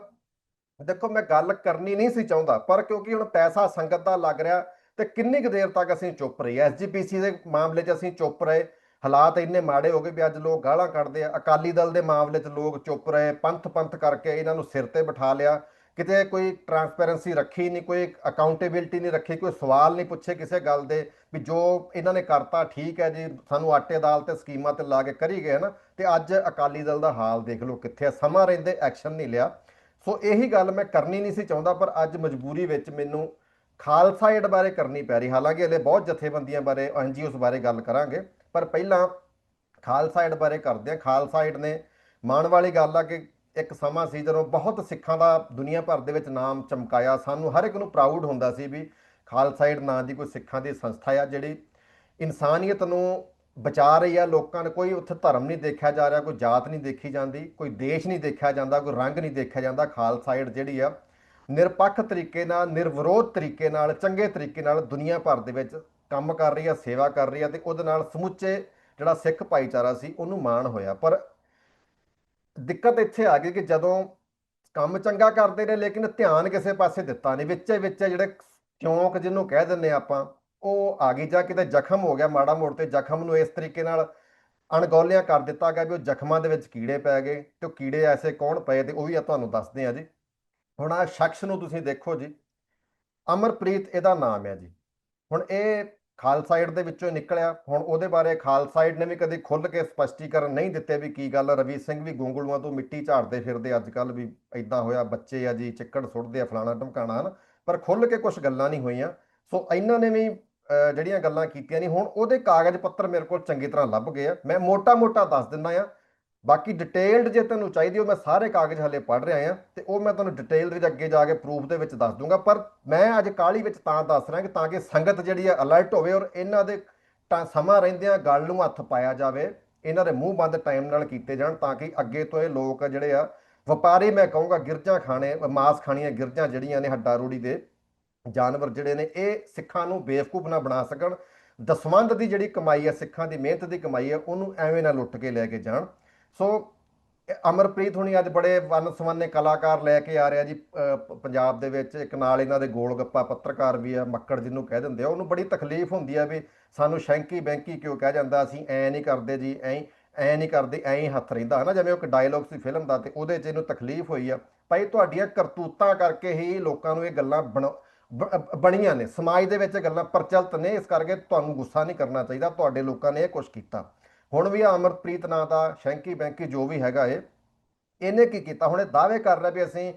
ਦੇਖੋ, ਮੈਂ ਗੱਲ ਕਰਨੀ ਨਹੀਂ ਸੀ ਚਾਹੁੰਦਾ, ਪਰ ਕਿਉਂਕਿ ਹੁਣ ਪੈਸਾ ਸੰਗਤ ਦਾ ਲੱਗ ਰਿਹਾ ਤੇ ਕਿੰਨੀ ਕੁ ਦੇਰ ਤੱਕ ਅਸੀਂ ਚੁੱਪ ਰਹੀ ਐਸਜੀਪੀਸੀ ਦੇ ਮਾਮਲੇ 'ਚ ਅਸੀਂ ਚੁੱਪ ਰਹੇ। ਹਾਲਾਤ ਇੰਨੇ ਮਾੜੇ ਹੋ ਗਏ ਵੀ ਅੱਜ ਲੋਕ ਗਾਲਾਂ ਕੱਢਦੇ ਆ। ਅਕਾਲੀ ਦਲ ਦੇ ਮਾਮਲੇ 'ਚ ਲੋਕ ਚੁੱਪ ਰਹੇ ਪੰਥ ਪੰਥ ਕਰਕੇ ਇਹਨਾਂ ਨੂੰ ਸਿਰ ਤੇ ਬਿਠਾ ਲਿਆ। ਕਿਤੇ ਕੋਈ ਟਰਾਂਸਪੇਰੈਂਸੀ ਰੱਖੀ ਨਹੀਂ, ਕੋਈ ਅਕਾਊਂਟੇਬਿਲਟੀ ਨਹੀਂ ਰੱਖੀ, ਕੋਈ ਸਵਾਲ ਨਹੀਂ ਪੁੱਛੇ ਕਿਸੇ ਗੱਲ ਦੇ ਵੀ ਜੋ ਇਹਨਾਂ ਨੇ ਕਰਤਾ ਠੀਕ ਹੈ ਜੀ, ਸਾਨੂੰ ਆਟੇ ਦਾਲ ਤੇ ਸਕੀਮਾਂ ਤੇ ਲਾ ਕੇ ਕਰੀ ਗਏ ਨਾ ਤੇ ਅੱਜ ਅਕਾਲੀ ਦਲ ਦਾ ਹਾਲ ਦੇਖ ਲਓ ਕਿੱਥੇ ਆ। ਸਮਾਂ ਰਹਿੰਦੇ ਐਕਸ਼ਨ ਨਹੀਂ ਲਿਆ। ਸੋ ਇਹੀ ਗੱਲ ਮੈਂ ਕਰਨੀ ਨਹੀਂ ਸੀ ਚਾਹੁੰਦਾ, ਪਰ ਅੱਜ ਮਜਬੂਰੀ ਵਿੱਚ ਮੈਨੂੰ ਖਾਲਸਾ ਏਡ ਬਾਰੇ ਕਰਨੀ ਪੈ ਰਹੀ। ਹਾਲਾਂਕਿ ਹਲੇ ਬਹੁਤ ਜਥੇਬੰਦੀਆਂ ਬਾਰੇ ਐਨਜੀਓਸ ਬਾਰੇ ਗੱਲ ਕਰਾਂਗੇ, ਪਰ ਪਹਿਲਾਂ ਖਾਲਸਾ ਏਡ ਬਾਰੇ ਕਰਦੇ ਹਾਂ। ਖਾਲਸਾ ਏਡ ਨੇ ਮਾਣ ਵਾਲੀ ਗੱਲ ਆ ਕਿ ਇੱਕ ਸਮਾਂ ਸੀ ਜਦੋਂ ਬਹੁਤ ਸਿੱਖਾਂ ਦਾ ਦੁਨੀਆ ਭਰ ਦੇ ਵਿੱਚ ਨਾਮ ਚਮਕਾਇਆ। ਸਾਨੂੰ ਹਰ ਇੱਕ ਨੂੰ ਪ੍ਰਾਊਡ ਹੁੰਦਾ ਸੀ ਵੀ ਖਾਲਸਾ ਏਡ ਨਾਂ ਦੀ ਕੋਈ ਸਿੱਖਾਂ ਦੀ ਸੰਸਥਾ ਆ ਜਿਹੜੀ ਇਨਸਾਨੀਅਤ ਨੂੰ ਬਚਾ ਰਹੀ ਆ ਲੋਕਾਂ ਨੇ, ਕੋਈ ਉੱਥੇ ਧਰਮ ਨਹੀਂ ਦੇਖਿਆ ਜਾ ਰਿਹਾ, ਕੋਈ ਜਾਤ ਨਹੀਂ ਦੇਖੀ ਜਾਂਦੀ, ਕੋਈ ਦੇਸ਼ ਨਹੀਂ ਦੇਖਿਆ ਜਾਂਦਾ, ਕੋਈ ਰੰਗ ਨਹੀਂ ਦੇਖਿਆ ਜਾਂਦਾ। ਖਾਲਸਾਇਡ ਜਿਹੜੀ ਆ, ਨਿਰਪੱਖ ਤਰੀਕੇ ਨਾਲ, ਨਿਰਵਿਰੋਧ ਤਰੀਕੇ ਨਾਲ, ਚੰਗੇ ਤਰੀਕੇ ਨਾਲ ਦੁਨੀਆ ਭਰ ਦੇ ਵਿੱਚ ਕੰਮ ਕਰ ਰਹੀ ਆ, ਸੇਵਾ ਕਰ ਰਹੀ ਆ ਤੇ ਉਹਦੇ ਨਾਲ ਸਮੁੱਚੇ ਜਿਹੜਾ ਸਿੱਖ ਭਾਈਚਾਰਾ ਸੀ, ਉਹਨੂੰ ਮਾਣ ਹੋਇਆ। ਪਰ ਦਿੱਕਤ ਇੱਥੇ ਆ ਗਈ ਕਿ ਜਦੋਂ ਕੰਮ ਚੰਗਾ ਕਰਦੇ ਨੇ, ਲੇਕਿਨ ਧਿਆਨ ਕਿਸੇ ਪਾਸੇ ਦਿੱਤਾ ਨਹੀਂ। ਵਿੱਚੇ ਵਿੱਚੇ ਜਿਹੜੇ ਚੌਂਕ ਜਿਹਨੂੰ ਕਹਿ ਦਿੰਨੇ ਆਪਾਂ ਉਹ ਆ ਗਈ ਜਾਂ ਕਿਤੇ ਜ਼ਖਮ ਹੋ ਗਿਆ ਮਾੜਾ ਮੋੜ ਤੇ ਜ਼ਖਮ ਨੂੰ ਇਸ ਤਰੀਕੇ ਨਾਲ ਅਣਗੌਲਿਆਂ ਕਰ ਦਿੱਤਾ ਗਿਆ ਵੀ ਉਹ ਜ਼ਖਮਾਂ ਦੇ ਵਿੱਚ ਕੀੜੇ ਪੈ ਗਏ ਤੇ ਉਹ ਕੀੜੇ ਐਸੇ ਕੌਣ ਪਏ ਤੇ ਉਹ ਵੀ ਆ ਤੁਹਾਨੂੰ ਦੱਸਦੇ ਆ ਜੀ। ਹੁਣ ਆ ਸ਼ਖਸ ਨੂੰ ਤੁਸੀਂ ਦੇਖੋ ਜੀ। ਅਮਰਪ੍ਰੀਤ ਇਹਦਾ ਨਾਮ ਹੈ ਜੀ। ਹੁਣ ਇਹ ਖਾਲਸਾਈਡ ਦੇ ਵਿੱਚੋਂ ਨਿਕਲਿਆ। ਹੁਣ ਉਹਦੇ ਬਾਰੇ ਖਾਲਸਾਈਡ ਨੇ ਵੀ ਕਦੇ ਖੁੱਲ੍ਹ ਕੇ ਸਪਸ਼ਟੀਕਰਨ ਨਹੀਂ ਦਿੱਤੇ ਵੀ ਕੀ ਗੱਲ ਰਵੀ ਸਿੰਘ ਵੀ ਗੋਂਗਲੂਆਂ ਤੋਂ ਮਿੱਟੀ ਝਾੜਦੇ ਫਿਰਦੇ ਅੱਜ ਕੱਲ ਵੀ ਇਦਾਂ ਹੋਇਆ, ਬੱਚੇ ਆ ਜੀ, ਚਿੱਕੜ ਸੁੱਟਦੇ ਆ ਫਲਾਣਾ ਢਮਕਾਣਾ, ਹਨ। ਪਰ ਖੁੱਲ੍ਹ ਕੇ ਕੁਝ ਗੱਲਾਂ ਨਹੀਂ ਹੋਈਆਂ। ਸੋ ਇਹਨਾਂ ਨੇ ਵੀ ਜਿਹੜੀਆਂ ਗੱਲਾਂ ਕੀਤੀਆਂ ਨੇ, ਹੁਣ ਉਹਦੇ ਕਾਗਜ਼ ਪੱਤਰ ਮੇਰੇ ਕੋਲ ਚੰਗੀ ਤਰ੍ਹਾਂ ਲੱਭ ਗਏ ਆ। ਮੈਂ ਮੋਟਾ-ਮੋਟਾ ਦੱਸ ਦਿੰਦਾ ਆ। ਬਾਕੀ ਡਿਟੇਲਡ ਜੇ ਤੁਹਾਨੂੰ ਚਾਹੀਦੀ ਉਹ ਮੈਂ ਸਾਰੇ ਕਾਗਜ਼ ਹਲੇ ਪੜ੍ਹ ਰਿਹਾ ਆ ਤੇ ਉਹ ਮੈਂ ਤੁਹਾਨੂੰ ਡਿਟੇਲ ਦੇ ਵਿੱਚ ਅੱਗੇ ਜਾ ਕੇ ਪ੍ਰੂਫ ਦੇ ਵਿੱਚ ਦੱਸ ਦੂੰਗਾ। ਪਰ ਮੈਂ ਅੱਜ ਕਾਲੀ ਵਿੱਚ ਤਾਂ ਦੱਸ ਰਿਹਾ ਕਿ ਤਾਂ ਕਿ ਸੰਗਤ ਜਿਹੜੀ ਆ ਅਲਰਟ ਹੋਵੇ ਔਰ ਇਹਨਾਂ ਦੇ ਤਾਂ ਸਮਾਂ ਰਹਿੰਦਿਆਂ ਗੱਲ ਨੂੰ ਹੱਥ ਪਾਇਆ ਜਾਵੇ, ਇਹਨਾਂ ਦੇ ਮੂੰਹ ਬੰਦ ਟਾਈਮ ਨਾਲ ਕੀਤੇ ਜਾਣ ਤਾਂ ਕਿ ਅੱਗੇ ਤੋਂ ਇਹ ਲੋਕ ਜਿਹੜੇ ਆ, ਵਪਾਰੀ ਮੈਂ ਕਹੂੰਗਾ ਗਿਰਜਾਂ ਖਾਣੇ, ਮਾਸ ਖਾਣੀਆਂ ਗਿਰਜਾਂ ਜਿਹੜੀਆਂ ਨੇ ਹੱਡਾ ਰੋੜੀ ਦੇ ਜਾਨਵਰ ਜਿਹੜੇ ਨੇ, ਇਹ ਸਿੱਖਾਂ ਨੂੰ ਬੇਵਕੂਫ ਨਾ ਬਣਾ ਸਕਣ। ਦਸਵੰਧ ਦੀ ਜਿਹੜੀ ਕਮਾਈ ਹੈ ਸਿੱਖਾਂ ਦੀ ਮਿਹਨਤ ਦੀ ਕਮਾਈ ਹੈ ਉਹਨੂੰ ਐਵੇਂ ਨਾ ਲੁੱਟ ਕੇ ਲੈ ਕੇ ਜਾਣ। ਸੋ ਅਮਰਪ੍ਰੀਤ ਹੁਣੀ ਅੱਜ ਬੜੇ ਵੰਨ ਸਵੰਨੇ ਕਲਾਕਾਰ ਲੈ ਕੇ ਆ ਰਿਹਾ ਜੀ ਪੰਜਾਬ ਦੇ ਵਿੱਚ। ਇੱਕ ਨਾਲ ਇਹਨਾਂ ਦੇ ਗੋਲ ਗੱਪਾ ਪੱਤਰਕਾਰ ਵੀ ਆ, ਮੱਕੜ ਜਿਹਨੂੰ ਕਹਿ ਦਿੰਦੇ ਆ। ਉਹਨੂੰ ਬੜੀ ਤਕਲੀਫ ਹੁੰਦੀ ਆ ਵੀ ਸਾਨੂੰ ਸ਼ੈਂਕੀ ਬੈਂਕੀ ਕਿਉਂ ਕਹਿ ਜਾਂਦਾ, ਅਸੀਂ ਐ ਨਹੀਂ ਕਰਦੇ ਜੀ, ਐ ਐ ਨਹੀਂ ਕਰਦੇ, ਐ ਹੀ ਹੱਥ ਰਹਿੰਦਾ। ਹੈ ਨਾ ਜਿਵੇਂ ਇੱਕ ਡਾਇਲੌਗ ਸੀ ਫਿਲਮ ਦਾ ਤੇ ਉਹਦੇ 'ਚ ਇਹਨੂੰ ਤਕਲੀਫ ਹੋਈ ਆ। ਭਾਈ, ਤੁਹਾਡੀਆਂ ਕਰਤੂਤਾਂ ਕਰਕੇ ਹੀ ਲੋਕਾਂ ਨੂੰ ਇਹ ਗੱਲਾਂ ਬਣ ਬਣੀਆਂ ਨੇ। ਸਮਾਜ ਦੇ ਵਿੱਚ ਇਹ ਗੱਲਾਂ ਪ੍ਰਚਲਿਤ ਨੇ, ਇਸ ਕਰਕੇ ਤੁਹਾਨੂੰ ਗੁੱਸਾ ਨਹੀਂ ਕਰਨਾ ਚਾਹੀਦਾ। ਤੁਹਾਡੇ ਲੋਕਾਂ ਨੇ ਇਹ ਕੁਝ ਕੀਤਾ। ਹੁਣ ਵੀ ਆ ਅਮਰਪ੍ਰੀਤ ਨਾਂ ਦਾ ਸ਼ੈਂਕੀ ਬੈਂਕੀ ਜੋ ਵੀ ਹੈਗਾ ਏ ਇਹਨੇ ਕੀ ਕੀਤਾ? ਹੁਣ ਇਹ ਦਾਅਵੇ ਕਰ ਰਿਹਾ ਵੀ ਅਸੀਂ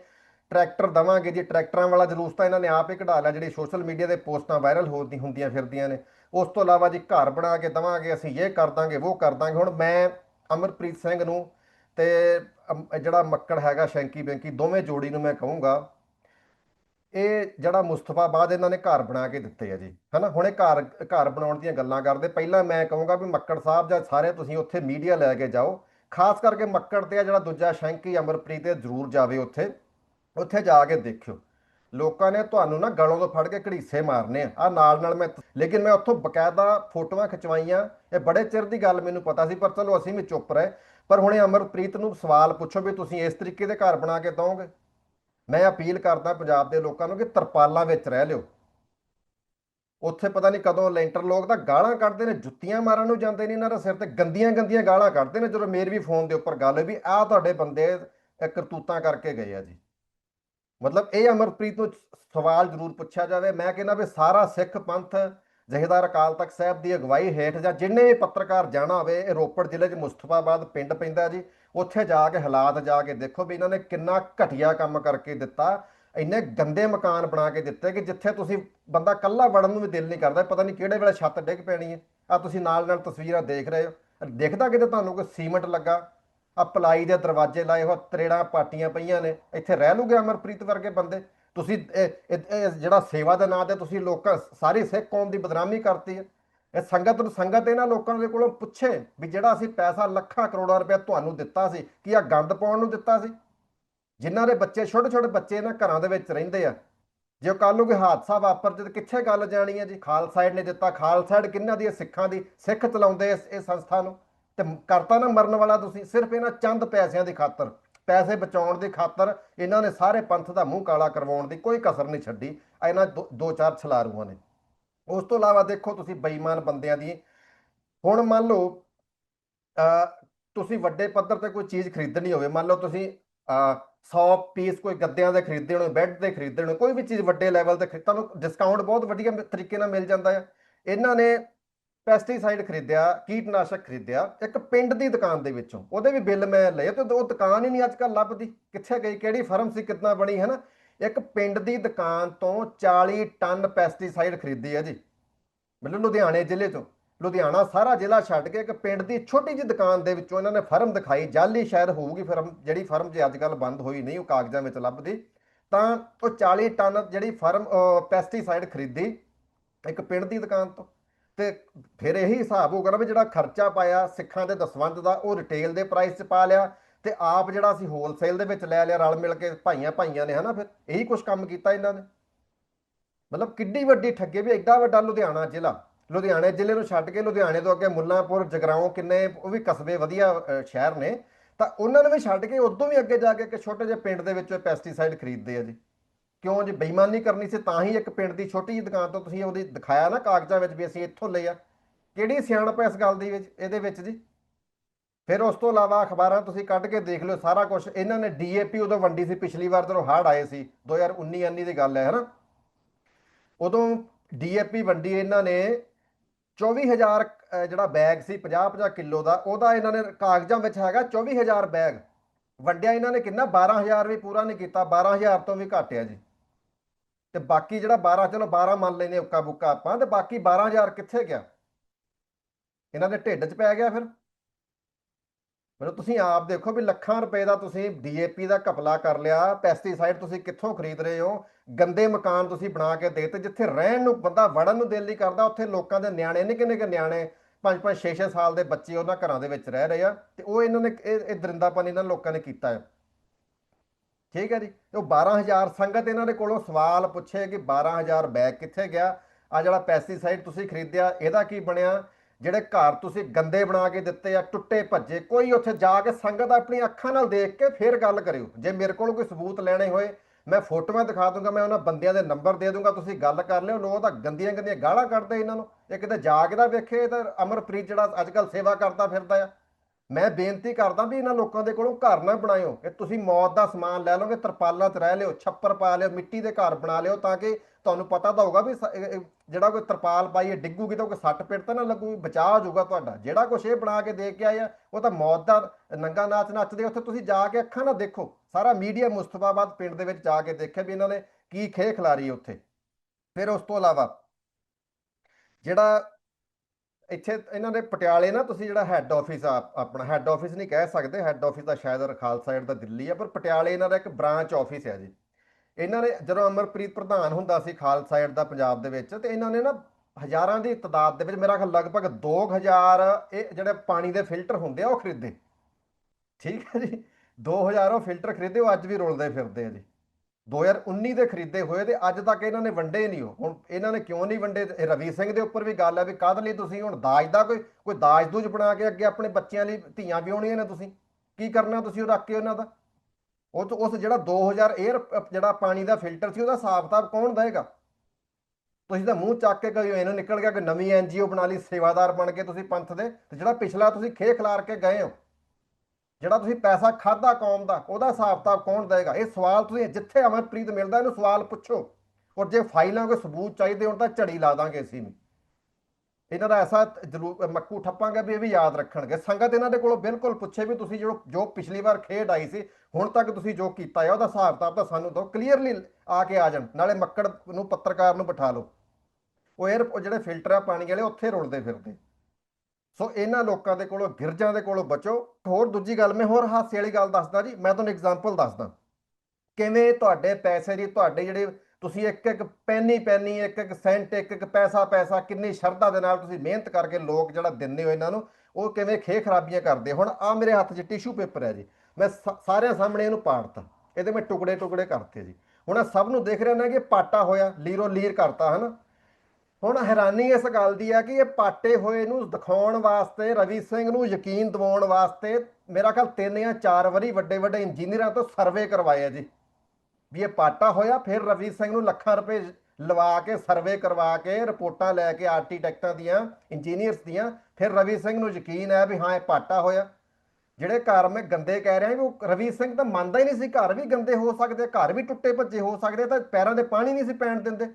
ਟਰੈਕਟਰ ਦਵਾਂਗੇ ਜੀ। ਟਰੈਕਟਰਾਂ ਵਾਲਾ ਜਲੂਸ ਤਾਂ ਇਹਨਾਂ ਨੇ ਆਪ ਹੀ ਕਢਾ ਲਿਆ, ਜਿਹੜੀ ਸੋਸ਼ਲ ਮੀਡੀਆ ਤੇ ਪੋਸਟਾਂ ਵਾਇਰਲ ਹੋਦੀ, ਹੁੰਦੀਆਂ ਫਿਰਦੀਆਂ ਨੇ। ਉਸ ਤੋਂ ਇਲਾਵਾ ਜੀ ਘਰ ਬਣਾ ਕੇ ਦਵਾਂਗੇ, ਅਸੀਂ ਇਹ ਕਰ ਦਾਂਗੇ, ਉਹ ਕਰ ਦਾਂਗੇ। ਹੁਣ ਮੈਂ ਅਮਰਪ੍ਰੀਤ ਸਿੰਘ ਨੂੰ ਤੇ ਜਿਹੜਾ ਮੱਕੜ ਹੈਗਾ ਸ਼ੈਂਕੀ ਬੈਂਕੀ, ਦੋਵੇਂ ਜੋੜੀ ਨੂੰ ਮੈਂ ਕਹੂੰਗਾ ਇਹ ਜਿਹੜਾ ਮੁਸਤਫਾਬਾਦ ਇਹਨਾਂ ਨੇ ਘਰ ਬਣਾ ਕੇ ਦਿੱਤੇ ਆ ਜੀ, ਹਨਾ? ਹੁਣ ਇਹ ਘਰ ਘਰ ਬਣਾਉਣ ਦੀਆਂ ਗੱਲਾਂ ਕਰਦੇ। ਪਹਿਲਾਂ ਮੈਂ ਕਹੂੰਗਾ ਵੀ ਮੱਕੜ ਸਾਹਿਬ ਜਾਂ ਸਾਰੇ ਤੁਸੀਂ ਉੱਥੇ ਮੀਡੀਆ ਲੈ ਕੇ ਜਾਓ। ਖਾਸ ਕਰਕੇ ਮੱਕੜ ਤੇ ਆ ਜਿਹੜਾ ਦੂਜਾ ਸ਼ੈਂਕੀ ਅਮਰਪ੍ਰੀਤ ਇਹ ਜ਼ਰੂਰ ਜਾਵੇ ਉੱਥੇ। ਉੱਥੇ ਜਾ ਕੇ ਦੇਖਿਓ। ਲੋਕਾਂ ਨੇ ਤੁਹਾਨੂੰ ਨਾ ਗਲੋਂ ਤੋਂ ਫੜ ਕੇ ਘੜੀਸੇ ਮਾਰਨੇ ਆ। ਆ ਨਾਲ ਨਾਲ ਮੈਂ ਲੇਕਿਨ ਮੈਂ ਉੱਥੋਂ ਬਕਾਇਦਾ ਫੋਟੋਆਂ ਖਿਚਵਾਈਆਂ। ਇਹ ਬੜੇ ਚਿਰ ਦੀ ਗੱਲ ਮੈਨੂੰ ਪਤਾ ਸੀ, ਪਰ ਚਲੋ ਅਸੀਂ ਵੀ ਚੁੱਪ ਰਹੇ। ਪਰ ਹੁਣੇ ਅਮਰਪ੍ਰੀਤ ਨੂੰ ਸਵਾਲ ਪੁੱਛੋ ਵੀ ਤੁਸੀਂ ਇਸ ਤਰੀਕੇ ਦੇ ਘਰ ਬਣਾ ਕੇ ਦਓਗੇ? ਮੈਂ ਅਪੀਲ ਕਰਦਾ ਪੰਜਾਬ ਦੇ ਲੋਕਾਂ ਨੂੰ ਕਿ ਤਰਪਾਲਾਂ ਵਿੱਚ ਰਹਿ ਲਿਓ। ਉੱਥੇ ਪਤਾ ਨਹੀਂ ਕਦੋਂ ਲੈਂਟਰ ਲੋਕ ਤਾਂ ਗਾਲਾਂ ਕੱਢਦੇ ਨੇ, ਜੁੱਤੀਆਂ ਮਾਰਨ ਨੂੰ ਜਾਂਦੇ ਨੇ ਇਹਨਾਂ ਦੇ ਸਿਰ ਤੇ ਗੰਦੀਆਂ ਗੰਦੀਆਂ ਗਾਲਾਂ ਕੱਢਦੇ ਨੇ, ਜਦੋਂ ਮੇਰੀ ਵੀ ਫੋਨ ਦੇ ਉੱਪਰ ਗੱਲ ਹੋਈ ਵੀ ਆਹ ਤੁਹਾਡੇ ਬੰਦੇ ਕਰਤੂਤਾਂ ਕਰਕੇ ਗਏ ਆ ਜੀ। ਮਤਲਬ ਇਹ ਅਮਰਪ੍ਰੀਤ ਨੂੰ ਸਵਾਲ ਜ਼ਰੂਰ ਪੁੱਛਿਆ ਜਾਵੇ। ਮੈਂ ਕਹਿੰਦਾ ਵੀ ਸਾਰਾ ਸਿੱਖ ਪੰਥ, ਜਹੇਦਾਰ ਅਕਾਲ ਤਖਤ ਸਾਹਿਬ ਦੀ ਅਗਵਾਈ ਹੇਠ ਜਾਂ ਜਿੰਨੇ ਵੀ ਪੱਤਰਕਾਰ ਜਾਣਾ ਹੋਵੇ, ਇਹ ਰੋਪੜ ਜ਼ਿਲ੍ਹੇ 'ਚ ਮੁਸਤਫਾਬਾਦ ਪਿੰਡ ਪੈਂਦਾ ਜੀ। ਉੱਥੇ ਜਾ ਕੇ, ਹਾਲਾਤ ਜਾ ਕੇ ਦੇਖੋ ਵੀ ਇਹਨਾਂ ਨੇ ਕਿੰਨਾ ਘਟੀਆ ਕੰਮ ਕਰਕੇ ਦਿੱਤਾ। ਇੰਨੇ ਗੰਦੇ ਮਕਾਨ ਬਣਾ ਕੇ ਦਿੱਤੇ ਕਿ ਜਿੱਥੇ ਤੁਸੀਂ ਬੰਦਾ ਕੱਲਾ ਵੜਨ ਨੂੰ ਵੀ ਦਿਲ ਨਹੀਂ ਕਰਦਾ, ਪਤਾ ਨਹੀਂ ਕਿਹੜੇ ਵੇਲੇ ਛੱਤ ਡਿੱਗ ਪੈਣੀ ਹੈ। ਆ ਤੁਸੀਂ ਨਾਲ ਨਾਲ ਤਸਵੀਰਾਂ ਦੇਖ ਰਹੇ ਹੋ। ਦੇਖਦਾ ਕਿਤੇ ਤੁਹਾਨੂੰ ਕੋਈ ਸੀਮੈਂਟ ਲੱਗਾ? ਆ ਪਲਾਈ ਦੇ ਦਰਵਾਜ਼ੇ ਲਾਏ ਹੋ ਤਰੇੜਾਂ ਪਾਟੀਆਂ ਪਈਆਂ ਨੇ। ਇੱਥੇ ਰਹਿ ਲੂਗੇ ਅਮਰਪ੍ਰੀਤ ਵਰਗੇ ਬੰਦੇ? ਤੁਸੀਂ ਜਿਹੜਾ ਸੇਵਾ ਦੇ ਨਾਂ ਤੇ ਤੁਸੀਂ ਲੋਕਾਂ, ਸਾਰੀ ਸਿੱਖ ਕੌਮ ਦੀ ਬਦਨਾਮੀ ਕਰਤੀ ਹੈ। ਇਹ ਸੰਗਤ ਨੂੰ ਸੰਗਤ ਇਹਨਾਂ ਲੋਕਾਂ ਦੇ ਕੋਲੋਂ ਪੁੱਛੇ ਵੀ ਜਿਹੜਾ ਅਸੀਂ ਪੈਸਾ ਲੱਖਾਂ ਕਰੋੜਾਂ ਰੁਪਏ ਤੁਹਾਨੂੰ ਦਿੱਤਾ ਸੀ, ਕੀ ਆ ਗੰਦ ਪਾਉਣ ਨੂੰ ਦਿੱਤਾ ਸੀ? ਜਿਨ੍ਹਾਂ ਦੇ ਬੱਚੇ ਛੋਟੇ ਛੋਟੇ ਬੱਚੇ ਇਹਨਾਂ ਘਰਾਂ ਦੇ ਵਿੱਚ ਰਹਿੰਦੇ ਆ। ਜੇ ਕੱਲ ਨੂੰ ਕੋਈ ਹਾਦਸਾ ਵਾਪਰ ਜੇ ਤਾਂ ਕਿੱਥੇ ਗੱਲ ਜਾਣੀ ਹੈ ਜੀ? ਖਾਲਸਾ ਏਡ ਨੇ ਦਿੱਤਾ, ਖਾਲਸਾ ਏਡ ਕਿੰਨਾਂ ਦੀ ਹੈ? ਸਿੱਖਾਂ ਦੀ ਸਿੱਖ ਚਲਾਉਂਦੇ ਇਸ ਇਹ ਸੰਸਥਾ ਨੂੰ? ਤੇ ਕਰਤਾ ਨਾ ਮਰਨ ਵਾਲਾ ਤੁਸੀਂ, ਸਿਰਫ ਇਹਨਾਂ ਚੰਦ ਪੈਸਿਆਂ ਦੀ ਖਾਤਰ, ਪੈਸੇ ਬਚਾਉਣ ਦੀ ਖਾਤਰ ਇਹਨਾਂ ਨੇ ਸਾਰੇ ਪੰਥ ਦਾ ਮੂੰਹ ਕਾਲਾ ਕਰਵਾਉਣ ਦੀ ਕੋਈ ਕਸਰ ਨਹੀਂ ਛੱਡੀ। ਇਹਨਾਂ ਦੋ- ਦੋ ਚਾਰ ਛਲਾਰੂਆਂ ਨੇ। ਉਸ ਤੋਂ ਇਲਾਵਾ ਦੇਖੋ ਤੁਸੀਂ ਬੇਈਮਾਨ ਬੰਦਿਆਂ ਦੀ ਹੁਣ ਮੰਨ ਲਓ ਤੁਸੀਂ ਵੱਡੇ ਪੱਧਰ ਤੇ ਕੋਈ ਚੀਜ਼ ਖਰੀਦਣੀ ਹੋਵੇ ਮੰਨ ਲਓ ਤੁਸੀਂ ਅ, 100 ਪੀਸ ਕੋਈ ਗੱਦਿਆਂ ਦੇ ਖਰੀਦੇ ਹੋਣ ਬੈੱਡ ਦੇ ਖਰੀਦੇ ਹੋਣ ਕੋਈ ਵੀ ਚੀਜ਼ ਵੱਡੇ ਲੈਵਲ ਤੇ ਖਰੀ- ਤੁਹਾਨੂੰ ਡਿਸਕਾਊਂਟ ਬਹੁਤ ਵਧੀਆ ਤਰੀਕੇ ਨਾਲ ਮਿਲ ਜਾਂਦਾ ਹੈ ਇਹਨਾਂ ਨੇ ਪੈਸਟੀਸਾਈਡ ਖਰੀਦਿਆ ਕੀਟਨਾਸ਼ਕ ਖਰੀਦਿਆ ਇੱਕ ਪਿੰਡ ਦੀ ਦੁਕਾਨ ਦੇ ਵਿੱਚੋਂ ਉਹਦੇ ਵੀ ਬਿੱਲ ਮੈਂ ਲਏ ਤੇ ਉਹ ਦੁਕਾਨ ਹੀ ਨਹੀਂ ਅੱਜ ਕੱਲ੍ਹ ਲੱਭਦੀ। ਕਿੱਥੇ ਗਈ ਕਿਹੜੀ ਫਰਮ ਸੀ ਕਿੰਨਾ ਬਣੀ ਹੈ ਨਾ ਇੱਕ ਪਿੰਡ ਦੀ ਦੁਕਾਨ ਤੋਂ 40 ਟਨ ਪੈਸਟੀਸਾਈਡ ਖਰੀਦੀ ਹੈ ਜੀ। ਮਤਲਬ ਲੁਧਿਆਣੇ ਜ਼ਿਲ੍ਹੇ ਤੋਂ ਲੁਧਿਆਣਾ ਸਾਰਾ ਜ਼ਿਲ੍ਹਾ ਛੱਡ ਕੇ ਇੱਕ ਪਿੰਡ ਦੀ ਛੋਟੀ ਜਿਹੀ ਦੁਕਾਨ ਦੇ ਵਿੱਚੋਂ ਇਹਨਾਂ ਨੇ ਫਰਮ ਦਿਖਾਈ। ਜਾਲੀ ਸ਼ਾਇਦ ਹੋਊਗੀ ਫਰਮ, ਜਿਹੜੀ ਫਰਮ ਜੇ ਅੱਜ ਕੱਲ ਬੰਦ ਹੋਈ ਨਹੀਂ, ਉਹ ਕਾਗਜ਼ਾਂ ਵਿੱਚ ਲੱਭਦੀ। ਤਾਂ ਉਹ 40 ਟਨ ਜਿਹੜੀ ਫਰਮ ਪੈਸਟੀਸਾਈਡ ਖਰੀਦੀ ਇੱਕ ਪਿੰਡ ਦੀ ਦੁਕਾਨ ਤੋਂ। ਤੇ ਫਿਰ ਇਹੀ ਹਿਸਾਬ ਹੋਊਗਾ ਨਾ ਵੀ ਜਿਹੜਾ ਖਰਚਾ ਪਾਇਆ ਸਿੱਖਾਂ ਦੇ ਦਸਵੰਧ ਦਾ, ਉਹ ਰਿਟੇਲ ਦੇ ਪ੍ਰਾਈਸ 'ਚ ਪਾ ਲਿਆ। ਤੇ ਆਪ ਜਿਹੜਾ ਅਸੀਂ ਹੋਲਸੇਲ ਦੇ ਵਿੱਚ ਲੈ ਲਿਆ, ਰਲ ਮਿਲ ਕੇ ਭਾਈਆਂ ਭਾਈਆਂ ਨੇ ਹਨਾ ਫਿਰ, ਇਹੀ ਕੁਝ ਕੰਮ ਕੀਤਾ ਇਹਨਾਂ ਨੇ। ਮਤਲਬ ਕਿੱਡੀ ਵੱਡੀ ਠੱਗੇ ਵੀ ਐਡਾ ਵੱਡਾ ਲੁਧਿਆਣਾ ਜ਼ਿਲ੍ਹਾ, ਲੁਧਿਆਣੇ ਜ਼ਿਲ੍ਹੇ ਨੂੰ ਛੱਡ ਕੇ ਲੁਧਿਆਣੇ ਤੋਂ ਅੱਗੇ ਮੁੱਲਾਂਪੁਰ, ਜਗਰਾਉਂ, ਕਿੰਨੇ, ਉਹ ਵੀ ਕਸਬੇ ਵਧੀਆ ਸ਼ਹਿਰ ਨੇ, ਤਾਂ ਉਹਨਾਂ ਨੂੰ ਵੀ ਛੱਡ ਕੇ ਉਦੋਂ ਵੀ ਅੱਗੇ ਜਾ ਕੇ ਇੱਕ ਛੋਟੇ ਜਿਹੇ ਪਿੰਡ ਦੇ ਵਿੱਚ ਪੈਸਟੀਸਾਈਡ ਖਰੀਦਦੇ ਆ ਜੀ। ਕਿਉਂ ਜੇ, ਬੇਈਮਾਨੀ ਕਰਨੀ ਸੀ, ਤਾਂ ਹੀ ਇੱਕ ਪਿੰਡ ਦੀ ਛੋਟੀ ਜਿਹੀ ਦੁਕਾਨ ਤੋਂ ਤੁਸੀਂ ਉਹਦੀ ਦਿਖਾਇਆ ਨਾ ਕਾਗਜ਼ਾਂ ਵਿੱਚ ਵੀ ਅਸੀਂ ਇੱਥੋਂ ਲਏ ਆ। ਕਿਹੜੀ ਸਿਆਣਪ ਹੈ ਇਸ ਗੱਲ ਦੀ ਵਿੱਚ, ਇਹਦੇ ਵਿੱਚ ਜੀ? ਫਿਰ ਉਸ ਤੋਂ ਇਲਾਵਾ ਅਖਬਾਰਾਂ ਤੁਸੀਂ ਕੱਢ ਕੇ ਦੇਖ ਲਿਓ ਸਾਰਾ ਕੁਝ ਇਹਨਾਂ ਨੇ ਡੀਏਪੀ ਉਦੋਂ ਵੰਡੀ ਸੀ ਪਿਛਲੀ ਵਾਰ ਜਦੋਂ ਹੜ੍ਹ ਆਏ ਸੀ 2019 19 ਦੀ ਗੱਲ ਹੈ ਹਨਾ? ਉਦੋਂ ਡੀਏਪੀ ਵੰਡੀ ਇਹਨਾਂ ਨੇ 24000 ਅਹ, ਜਿਹੜਾ ਬੈਗ ਸੀ 50 50 ਕਿਲੋ ਦਾ ਉਹਦਾ ਇਹਨਾਂ ਨੇ ਕਾਗਜ਼ਾਂ ਵਿੱਚ ਹੈਗਾ 24000 ਬੈਗ। ਵੰਡਿਆ ਇਹਨਾਂ ਨੇ ਕਿੰਨਾ? 12000 ਵੀ ਪੂਰਾ ਨਹੀਂ ਕੀਤਾ 12000 ਤੋਂ ਵੀ ਘੱਟ ਆ ਜੀ। ਤੇ ਬਾਕੀ ਜਿਹੜਾ 12 ਚਲੋ 12 ਮੰਨ ਲੈਨੇ ਉੱਕਾ ਬੁੱਕਾ ਆਪਾਂ ਤੇ ਬਾਕੀ 12000 ਕਿੱਥੇ ਗਿਆ? ਇਹਨਾਂ ਦੇ ਢਿੱਡ 'ਚ ਪੈ ਗਿਆ ਫਿਰ। ਮਤਲਬ ਤੁਸੀਂ ਆਪ ਦੇਖੋ ਵੀ ਲੱਖਾਂ ਰੁਪਏ ਦਾ ਤੁਸੀਂ ਡੀਏਪੀ ਦਾ ਘਪਲਾ ਕਰ ਲਿਆ ਪੈਸਟੀਸਾਈਡ ਤੁਸੀਂ ਕਿੱਥੋਂ ਖਰੀਦ ਰਹੇ ਹੋ, ਗੰਦੇ ਮਕਾਨ ਤੁਸੀਂ ਬਣਾ ਕੇ ਦੇਤੇ, ਜਿੱਥੇ ਰਹਿਣ ਨੂੰ ਬੰਦਾ ਵੜਨ ਨੂੰ ਦਿਲ ਨਹੀਂ ਕਰਦਾ, ਉੱਥੇ ਲੋਕਾਂ ਦੇ ਨਿਆਣੇ ਨਿੱਕੇ ਨਿੱਕੇ ਨਿਆਣੇ 5 5 6 6 ਸਾਲ ਦੇ ਬੱਚੇ ਉਹਨਾਂ ਘਰਾਂ ਦੇ ਵਿੱਚ ਰਹਿ ਰਹੇ ਆ, ਤੇ ਉਹ ਇਹਨਾਂ ਨੇ ਇਹ ਇਹ ਦਰਿੰਦਾਪਨ ਇਹਨਾਂ ਲੋਕਾਂ ਨੇ ਕੀਤਾ ਹੈ। ਠੀਕ ਹੈ ਜੀ, ਤੇ ਉਹ 12000 ਸੰਗਤ ਇਹਨਾਂ ਦੇ ਕੋਲੋਂ ਸਵਾਲ ਪੁੱਛੇ ਕਿ 12000 ਬੈਗ ਕਿੱਥੇ ਗਿਆ ਆ ਜਿਹੜਾ ਪੈਸਟੀਸਾਈਡ ਤੁਸੀਂ ਖਰੀਦਿਆ, ਇਹਦਾ ਕੀ ਬਣਿਆ? ਜਿਹੜੇ ਘਰ ਤੁਸੀਂ ਗੰਦੇ ਬਣਾ ਕੇ ਦਿੱਤੇ ਆ, ਟੁੱਟੇ ਭੱਜੇ, ਕੋਈ ਉੱਥੇ ਜਾ ਕੇ ਸੰਗਤ ਆਪਣੀ ਅੱਖਾਂ ਨਾਲ ਦੇਖ ਕੇ ਫਿਰ ਗੱਲ ਕਰਿਓ। ਜੇ ਮੇਰੇ ਕੋਲ ਕੋਈ ਸਬੂਤ ਲੈਣੇ ਹੋਏ, ਮੈਂ ਫੋਟੋਆਂ ਦਿਖਾ ਦੂੰਗਾ, ਮੈਂ ਉਹਨਾਂ ਬੰਦਿਆਂ ਦੇ ਨੰਬਰ ਦੇ ਦੂੰਗਾ, ਤੁਸੀਂ ਗੱਲ ਕਰ ਲਿਓ, ਲੋਕ ਤਾਂ ਗੰਦੀਆਂ ਗੰਦੀਆਂ ਗਾਲਾਂ ਕੱਢਦੇ ਇਹਨਾਂ ਨੂੰ। ਇਹ ਕਿਤੇ ਜਾਗਦਾ ਵੇਖੇ ਤਾਂ ਅਮਰਪ੍ਰੀਤ ਜਿਹੜਾ ਅੱਜ ਕੱਲ ਸੇਵਾ ਕਰਦਾ ਫਿਰਦਾ ਆ। ਮੈਂ ਬੇਨਤੀ ਕਰਦਾ ਵੀ ਇਹਨਾਂ ਲੋਕਾਂ ਦੇ ਕੋਲੋਂ ਘਰ ਨਾ ਬਣਾਇਓ ਇਹ ਤੁਸੀਂ ਮੌਤ ਦਾ ਸਮਾਨ ਲੈ ਲਓਗੇ, ਤਰਪਾਲਾਂ 'ਚ ਰਹਿ ਲਿਓ, ਛੱਪਰ ਪਾ ਲਿਓ, ਮਿੱਟੀ ਦੇ ਘਰ ਬਣਾ ਲਿਓ ਤਾਂ ਕਿ ਤੁਹਾਨੂੰ ਪਤਾ ਤਾਂ ਹੋਊਗਾ ਵੀ ਸ- ਜਿਹੜਾ ਕੋਈ ਤਰਪਾਲ ਪਾਈ ਹੈ, ਡਿੱਗੂਗੀ ਤਾਂ ਕੋਈ ਸੱਟ ਪਿੱਟ ਤਾਂ ਨਾ ਲੱਗੂਗੀ ਬਚਾਅ ਹੋ ਜਾਊਗਾ ਤੁਹਾਡਾ। ਜਿਹੜਾ ਕੁਛ ਇਹ ਬਣਾ ਕੇ ਦੇ ਕੇ ਆਇਆ ਉਹ ਤਾਂ ਮੌਤ ਦਾ ਨੰਗਾ ਨਾਚ ਨੱਚਦੇ ਉੱਥੇ ਤੁਸੀਂ ਜਾ ਕੇ ਅੱਖਾਂ ਨਾਲ ਦੇਖੋ। ਸਾਰਾ ਮੀਡੀਆ ਮੁਸਤਫਾਬਾਦ ਪਿੰਡ ਦੇ ਵਿੱਚ ਜਾ ਕੇ ਦੇਖਿਆ ਵੀ ਇਹਨਾਂ ਨੇ ਕੀ ਖੇ ਖਿਲਾਰੀ ਉੱਥੇ। ਫਿਰ ਉਸ ਤੋਂ ਇਲਾਵਾ ਜਿਹੜਾ ਇੱਥੇ ਇਹਨਾਂ ਦੇ ਪਟਿਆਲੇ ਨਾ ਤੁਸੀਂ ਜਿਹੜਾ ਹੈੱਡ ਆਫਿਸ ਆ, ਆਪਣਾ ਹੈੱਡ ਆਫਿਸ ਨਹੀਂ ਕਹਿ ਸਕਦੇ ਹੈੱਡ ਆਫਿਸ ਦਾ ਸ਼ਾਇਦ ਖਾਲਸਾ ਸਾਈਡ ਦਾ ਦਿੱਲੀ ਆ, ਪਰ ਪਟਿਆਲੇ ਇਹਨਾਂ ਦਾ ਇੱਕ ਬ੍ਰਾਂਚ ਆਫਿਸ ਹੈ ਜੀ। ਇਹਨਾਂ ਨੇ ਜਦੋਂ ਅਮਰਪ੍ਰੀਤ ਪ੍ਰਧਾਨ ਹੁੰਦਾ ਸੀ ਖਾਲਸਾ ਏਡ ਦਾ ਪੰਜਾਬ ਦੇ ਵਿੱਚ, ਤੇ ਇਹਨਾਂ ਨੇ ਨਾ ਹਜ਼ਾਰਾਂ ਦੀ ਤਦਾਦ ਦੇ ਵਿੱਚ, ਮੇਰਾ ਖਿਆਲ ਲਗਭਗ 2000 ਇਹ ਜਿਹੜੇ ਪਾਣੀ ਦੇ ਫਿਲਟਰ ਹੁੰਦੇ ਆ ਉਹ ਖਰੀਦੇ। ਠੀਕ ਹੈ ਜੀ 2000 ਉਹ ਫਿਲਟਰ ਖਰੀਦੇ, ਉਹ ਅੱਜ ਵੀ ਰੁਲਦੇ ਫਿਰਦੇ ਆ ਜੀ। 2019 ਦੇ ਖਰੀਦੇ ਹੋਏ ਤੇ ਅੱਜ ਤੱਕ ਇਹਨਾਂ ਨੇ ਵੰਡੇ ਨਹੀਂ ਉਹ। ਹੁਣ ਇਹਨਾਂ ਨੇ ਕਿਉਂ ਨਹੀਂ ਵੰਡੇ? ਰਵੀ ਸਿੰਘ ਦੇ ਉੱਪਰ ਵੀ ਗੱਲ ਹੈ ਵੀ ਕਾਹਦੇ ਲਈ ਤੁਸੀਂ ਹੁਣ ਦਾਜ ਦਾ ਕੋਈ ਕੋਈ ਦਾਜ ਦੂਜ ਬਣਾ ਕੇ ਅੱਗੇ ਆਪਣੇ ਬੱਚਿਆਂ ਲਈ ਧੀਆਂ ਵਿਆਉਣੀਆਂ ਨੇ ਤੁਸੀਂ? ਕੀ ਕਰਨਾ ਤੁਸੀਂ ਉਹ ਰੱਖ ਕੇ ਉਹਨਾਂ ਦਾ? ਉਹ 'ਚ- ਉਸ ਜਿਹੜਾ 2000 에ਅਰ ਜਿਹੜਾ ਪਾਣੀ ਦਾ ਫਿਲਟਰ ਸੀ ਉਹਦਾ ਹਿਸਾਬ ਕਿਤਾਬ ਕੌਣ ਦੇਗਾ ਤੁਸੀਂ ਤਾਂ ਮੂੰਹ ਚੱਕ ਕੇ ਕਹੀ ਇਹਨੂੰ ਨਿਕਲ ਗਿਆ ਕਿ ਨਵੀਂ ਐਨਜੀਓ ਬਣਾ ਲਈ, ਸੇਵਾਦਾਰ ਬਣ ਕੇ ਤੁਸੀਂ ਪੰਥ ਦੇ, ਤੇ ਜਿਹੜਾ ਪਿਛਲਾ ਤੁਸੀਂ ਖੇ ਖਿਲਾਰ ਕੇ ਗਏ ਹੋ। ਜਿਹੜਾ ਤੁਸੀਂ ਪੈਸਾ ਖਾਦਾ ਕੌਮ ਦਾ, ਉਹਦਾ ਹਿਸਾਬ ਕਿਤਾਬ ਕੌਣ ਦੇਗਾ ਇਹ ਸਵਾਲ ਤੁਸੀਂ ਜਿੱਥੇ ਅਮਰਪ੍ਰੀਤ ਮਿਲਦਾ, ਇਹਨੂੰ ਸਵਾਲ ਪੁੱਛੋ। ਔਰ ਜੇ ਫਾਈਲਾਂ ਕੋਈ ਸਬੂਤ ਚਾਹੀਦੇ ਹੋਣ ਤਾਂ ਝੜੀ ਲਾ ਦਾਂਗੇ ਅਸੀਂ ਵੀ। ਇਹਨਾਂ ਦਾ ਐਸਾ ਜਰੂਰ ਮੱਕੂ ਠੱਪਾਂਗੇ ਵੀ ਇਹ ਵੀ ਯਾਦ ਰੱਖਣਗੇ। ਸੰਗਤ ਇਹਨਾਂ ਦੇ ਕੋਲੋਂ ਬਿਲਕੁਲ ਪੁੱਛੇ ਵੀ ਤੁਸੀਂ ਜੋ ਜੋ ਪਿਛਲੀ ਵਾਰ ਖੇਡ ਆਈ ਸੀ, ਹੁਣ ਤੱਕ ਤੁਸੀਂ ਜੋ ਕੀਤਾ ਹੈ ਉਹਦਾ ਹਿਸਾਬ ਕਿਤਾਬ ਤਾਂ ਸਾਨੂੰ ਦਿਓ। ਕਲੀਅਰਲੀ ਆ ਕੇ ਆ ਜਾਣ। ਨਾਲੇ ਮੱਕੜ ਨੂੰ, ਪੱਤਰਕਾਰ ਨੂੰ ਬਿਠਾ ਲਓ। ਉਹ 에ਅਰ ਜਿਹੜੇ ਫਿਲਟਰ ਆ ਪਾਣੀ ਵਾਲੇ, ਉੱਥੇ ਰੁਲਦੇ ਫਿਰਦੇ। ਸੋ ਇਹਨਾਂ ਲੋਕਾਂ ਦੇ ਕੋਲੋਂ, ਗਿਰਜਾਂ ਦੇ ਕੋਲੋਂ ਬਚੋ। ਹੋਰ ਦੂਜੀ ਗੱਲ, ਮੈਂ ਹੋਰ ਹਾਸੇ ਵਾਲੀ ਗੱਲ ਦੱਸਦਾ ਜੀ। ਮੈਂ ਤੁਹਾਨੂੰ ਐਗਜ਼ਾਮਪਲ ਦੱਸਦਾ। ਕਿਵੇਂ ਤੁਹਾਡੇ ਪੈਸੇ ਦੀ, ਤੁਹਾਡੇ ਜਿਹੜੇ ਤੁਸੀਂ ਇੱਕ ਇੱਕ ਪੈਨੀ ਪੈਨੀ, ਇੱਕ ਇੱਕ ਸੈਂਟ ਇੱਕ ਇੱਕ ਪੈਸਾ ਪੈਸਾ, ਕਿੰਨੀ ਸ਼ਰਧਾ ਦੇ ਨਾਲ ਤੁਸੀਂ ਮਿਹਨਤ ਕਰਕੇ ਲੋਕ ਜਿਹੜਾ ਦਿੰਦੇ ਹੋ ਇਹਨਾਂ ਨੂੰ, ਉਹ ਕਿਵੇਂ ਖੇ ਖਰਾਬੀਆਂ ਕਰਦੇ ਹੁਣ ਆ ਮੇਰੇ ਹੱਥ 'ਚ ਟਿਸ਼ੂ ਪੇਪਰ ਹੈ ਜੀ। ਮੈਂ ਸਾ- ਸਾਰਿਆਂ ਸਾਹਮਣੇ ਇਹਨੂੰ ਪਾੜਤਾ। ਇਹਦੇ ਮੈਂ ਟੁਕੜੇ ਟੁਕੜੇ ਕਰਤੇ ਜੀ। ਹੁਣ ਆਹ ਸਭ ਨੂੰ ਦੇਖ ਰਿਹਾ ਨਾ ਕਿ ਪਾਟਾ ਹੋਇਆ ਲੀਰੋ ਲੀਰ ਕਰਤਾ, ਹਨਾ? ਹੁਣ ਹੈਰਾਨੀ ਇਸ ਗੱਲ ਦੀ ਆ ਕਿ ਇਹ ਪਾਟੇ ਹੋਏ ਨੂੰ ਦਿਖਾਉਣ ਵਾਸਤੇ, ਰਵੀ ਸਿੰਘ ਨੂੰ ਯਕੀਨ ਦਿਵਾਉਣ ਵਾਸਤੇ ਮੇਰਾ ਖਿਆਲ ਤਿੰਨ ਜਾਂ ਚਾਰ ਵਾਰੀ ਵੱਡੇ ਵੱਡੇ ਇੰਜੀਨੀਅਰਾਂ ਤੋਂ ਸਰਵੇ ਕਰਵਾਇਆ ਜੀ। ਵੀ ਇਹ ਪਾਟਾ ਹੋਇਆ, ਫਿਰ ਰਵੀ ਸਿੰਘ ਨੂੰ ਲੱਖਾਂ ਰੁਪਏ ਲਵਾ ਕੇ ਸਰਵੇ ਕਰਵਾ ਕੇ ਰਿਪੋਰਟਾਂ ਲੈ ਕੇ ਆਰਕੀਟੈਕਟਾਂ ਦੀਆਂ ਇੰਜੀਨੀਅਰਸ ਦੀਆਂ, ਫਿਰ ਰਵੀ ਸਿੰਘ ਨੂੰ ਯਕੀਨ ਹੈ ਵੀ ਹਾਂ, ਇਹ ਪਾਟਾ ਹੋਇਆ। ਜਿਹੜੇ ਘਰ ਮੈਂ ਗੰਦੇ ਕਹਿ ਰਿਹਾ ਕਿ ਉਹ ਰਵੀ ਸਿੰਘ ਤਾਂ ਮੰਨਦਾ ਹੀ ਨਹੀਂ ਸੀ ਘਰ ਵੀ ਗੰਦੇ ਹੋ ਸਕਦੇ, ਘਰ ਵੀ ਟੁੱਟੇ ਭੱਜੇ ਹੋ ਸਕਦੇ, ਤਾਂ ਪੈਰਾਂ ਦੇ ਪਾਣੀ ਨਹੀਂ ਸੀ ਪੈਣ ਦਿੰਦੇ।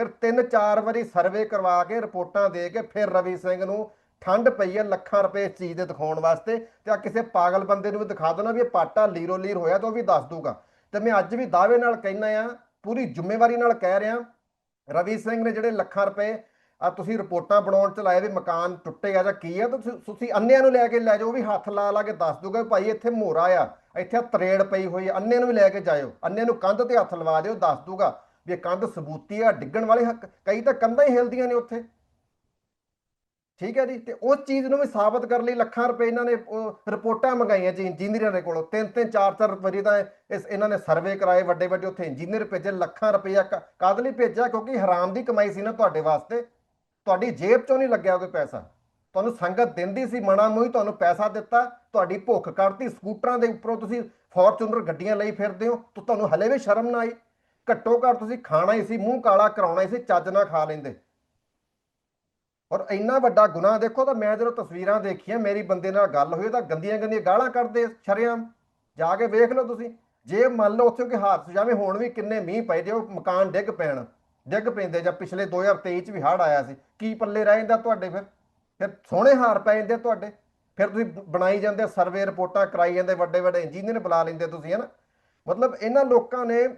ਫਿਰ ਤਿੰਨ ਚਾਰ ਵਾਰੀ ਸਰਵੇ ਕਰਵਾ ਕੇ ਰਿਪੋਰਟਾਂ ਦੇ ਕੇ ਫਿਰ ਰਵੀ ਸਿੰਘ ਨੂੰ ਠੰਡ ਪਈ ਹੈ ਲੱਖਾਂ ਰੁਪਏ ਇਸ ਚੀਜ਼ ਦੇ ਦਿਖਾਉਣ ਵਾਸਤੇ। ਤੇ ਆ ਕਿਸੇ ਪਾਗਲ ਬੰਦੇ ਨੂੰ ਵੀ ਦਿਖਾ ਦੋ ਨਾ ਵੀ ਇਹ ਪਾਟਾ ਲੀਰੋ ਲੀਰ ਹੋਇਆ ਤਾਂ ਉਹ ਵੀ ਦੱਸ ਦੂਗਾ। ਤੇ ਮੈਂ ਅੱਜ ਵੀ ਦਾਅਵੇ ਨਾਲ ਕਹਿਣਾ ਆ, ਪੂਰੀ ਜ਼ਿੰਮੇਵਾਰੀ ਨਾਲ ਕਹਿ ਰਿਹਾ, ਰਵੀ ਸਿੰਘ ਨੇ ਜਿਹੜੇ ਲੱਖਾਂ ਰੁਪਏ ਆ ਤੁਸੀਂ ਰਿਪੋਰਟਾਂ ਬਣਾਉਣ ਚ ਲਾਏ ਵੀ ਮਕਾਨ ਟੁੱਟੇਗਾ ਜਾਂ ਕੀ ਆ, ਤਾਂ ਤੁਸੀਂ- ਤੁਸੀਂ ਅੰਨਿਆਂ ਨੂੰ ਲੈ ਕੇ ਲੈ ਜਾਓ ਵੀ ਹੱਥ ਲਾ ਲਾ ਕੇ ਦੱਸ ਦੂਗਾ ਵੀ ਭਾਈ ਇੱਥੇ ਮੋਰਾ ਆ, ਇੱਥੇ ਤਰੇੜ ਪਈ ਹੋਈ ਆ, ਅੰਨਿਆਂ ਨੂੰ ਵੀ ਲੈ ਕੇ ਜਾਇਓ ਅੰਨੇ ਨੂੰ ਕੰਧ ਤੇ ਹੱਥ ਲਵਾ ਦਿਓ, ਦੱਸ ਦੂਗਾ। ਵੀ ਇਹ ਕੰਧ ਸਬੂਤੀ ਆ, ਡਿੱਗਣ ਵਾਲੇ ਹੱਕ- ਕਈ ਤਾਂ ਕੰਧਾਂ ਹੀ ਹਿਲਦੀਆਂ ਨੇ ਉੱਥੇ। ਠੀਕ ਹੈ ਜੀ? ਤੇ ਉਸ ਚੀਜ਼ ਨੂੰ ਵੀ ਸਾਬਤ ਕਰਨ ਲਈ ਲੱਖਾਂ ਰੁਪਏ ਇਹਨਾਂ ਨੇ, ਉਹ ਰਿਪੋਰਟਾਂ ਮੰਗਾਈਆਂ ਜੀ ਇੰਜੀਨੀਅਰਾਂ ਦੇ ਕੋਲੋਂ। ਤਿੰਨ ਤਿੰਨ, ਚਾਰ ਚਾਰ ਵਾਰੀ ਤਾਂ ਇਸ, ਇਹਨਾਂ ਨੇ ਸਰਵੇ ਕਰਾਏ ਵੱਡੇ ਵੱਡੇ ਉੱਥੇ। ਇੰਜੀਨੀਅਰ ਭੇਜੇ, ਲੱਖਾਂ ਰੁਪਈਆ ਕ- ਕਾਹਦੇ ਲਈ ਭੇਜਿਆ? ਕਿਉਂਕਿ ਹਰਾਮ ਦੀ ਕਮਾਈ ਸੀ ਨਾ ਤੁਹਾਡੇ ਵਾਸਤੇ। ਤੁਹਾਡੀ ਜੇਬ ਚੋਂ ਨਹੀਂ ਲੱਗਿਆ ਕੋਈ ਪੈਸਾ। ਤੁਹਾਨੂੰ ਸੰਗਤ ਦਿੰਦੀ ਸੀ ਮਣਾ ਮੂੰਹ ਹੀ ਤੁਹਾਨੂੰ ਪੈਸਾ ਦਿੱਤਾ। ਤੁਹਾਡੀ ਭੁੱਖ ਕੱਢਤੀ, ਸਕੂਟਰਾਂ ਦੇ ਉੱਪਰੋਂ ਤੁਸੀਂ ਫੋਰਚੂਨਰ ਗੱਡੀਆਂ ਲਈ ਫਿਰਦੇ ਹੋ। ਤਾਂ ਤੁਹਾਨੂੰ ਹਲੇ ਵੀ ਸ਼ਰਮ ਨਾ ਆਈ। ਘੱਟੋ ਘੱਟ ਤੁਸੀਂ ਖਾਣਾ ਹੀ ਸੀ, ਮੂੰਹ ਕਾਲਾ ਕਰਾਉਣਾ ਹੀ ਸੀ, ਚੱਜ ਨਾਲ ਖਾ ਲੈਂਦੇ। ਔਰ ਇੰਨਾ ਵੱਡਾ ਗੁਨਾਹ ਦੇਖੋ ਤਾਂ ਮੈਂ ਜਦੋਂ ਤਸਵੀਰਾਂ ਦੇਖੀਆਂ, ਮੇਰੀ ਬੰਦੇ ਨਾਲ ਗੱਲ ਹੋਈ ਤਾਂ ਗੰਦੀਆਂ ਗੰਦੀਆਂ ਗਾਲਾਂ ਕੱਢਦੇ ਸ਼ਰੇਆਮ। ਜਾ ਕੇ ਵੇਖ ਲਓ ਤੁਸੀਂ, ਜੇ ਮੰਨ ਲਓ ਉੱਥੇ ਕੋਈ ਹਾਦਸਾ ਜਾਵੇ ਹੁਣ ਵੀ ਕਿੰਨੇ ਮੀਂਹ ਪਏ ਜੇ, ਉਹ ਮਕਾਨ ਡਿੱਗ ਪੈਣ, ਡਿੱਗ ਪੈਂਦੇ, ਜਾਂ ਪਿਛਲੇ 2023 ਚ ਵੀ ਹੜ੍ਹ ਆਇਆ ਸੀ, ਕੀ ਪੱਲੇ ਰਹਿ ਜਾਂਦਾ ਤੁਹਾਡੇ ਫਿਰ? ਫਿਰ ਸੋਹਣੇ ਹਾਰ ਪੈ ਜਾਂਦੇ ਤੁਹਾਡੇ। ਫਿਰ ਤੁਸੀਂ ਬਣਾਈ ਜਾਂਦੇ ਸਰਵੇ ਰਿਪੋਰਟਾਂ ਕਰਾਈ ਜਾਂਦੇ ਵੱਡੇ ਵੱਡੇ ਇੰਜੀਨੀਅਰ ਬੁਲਾ ਲੈਂਦੇ ਤੁਸੀਂ, ਹਨਾ। ਮਤਲਬ ਇਹਨਾਂ ਲੋਕਾਂ ਨੇ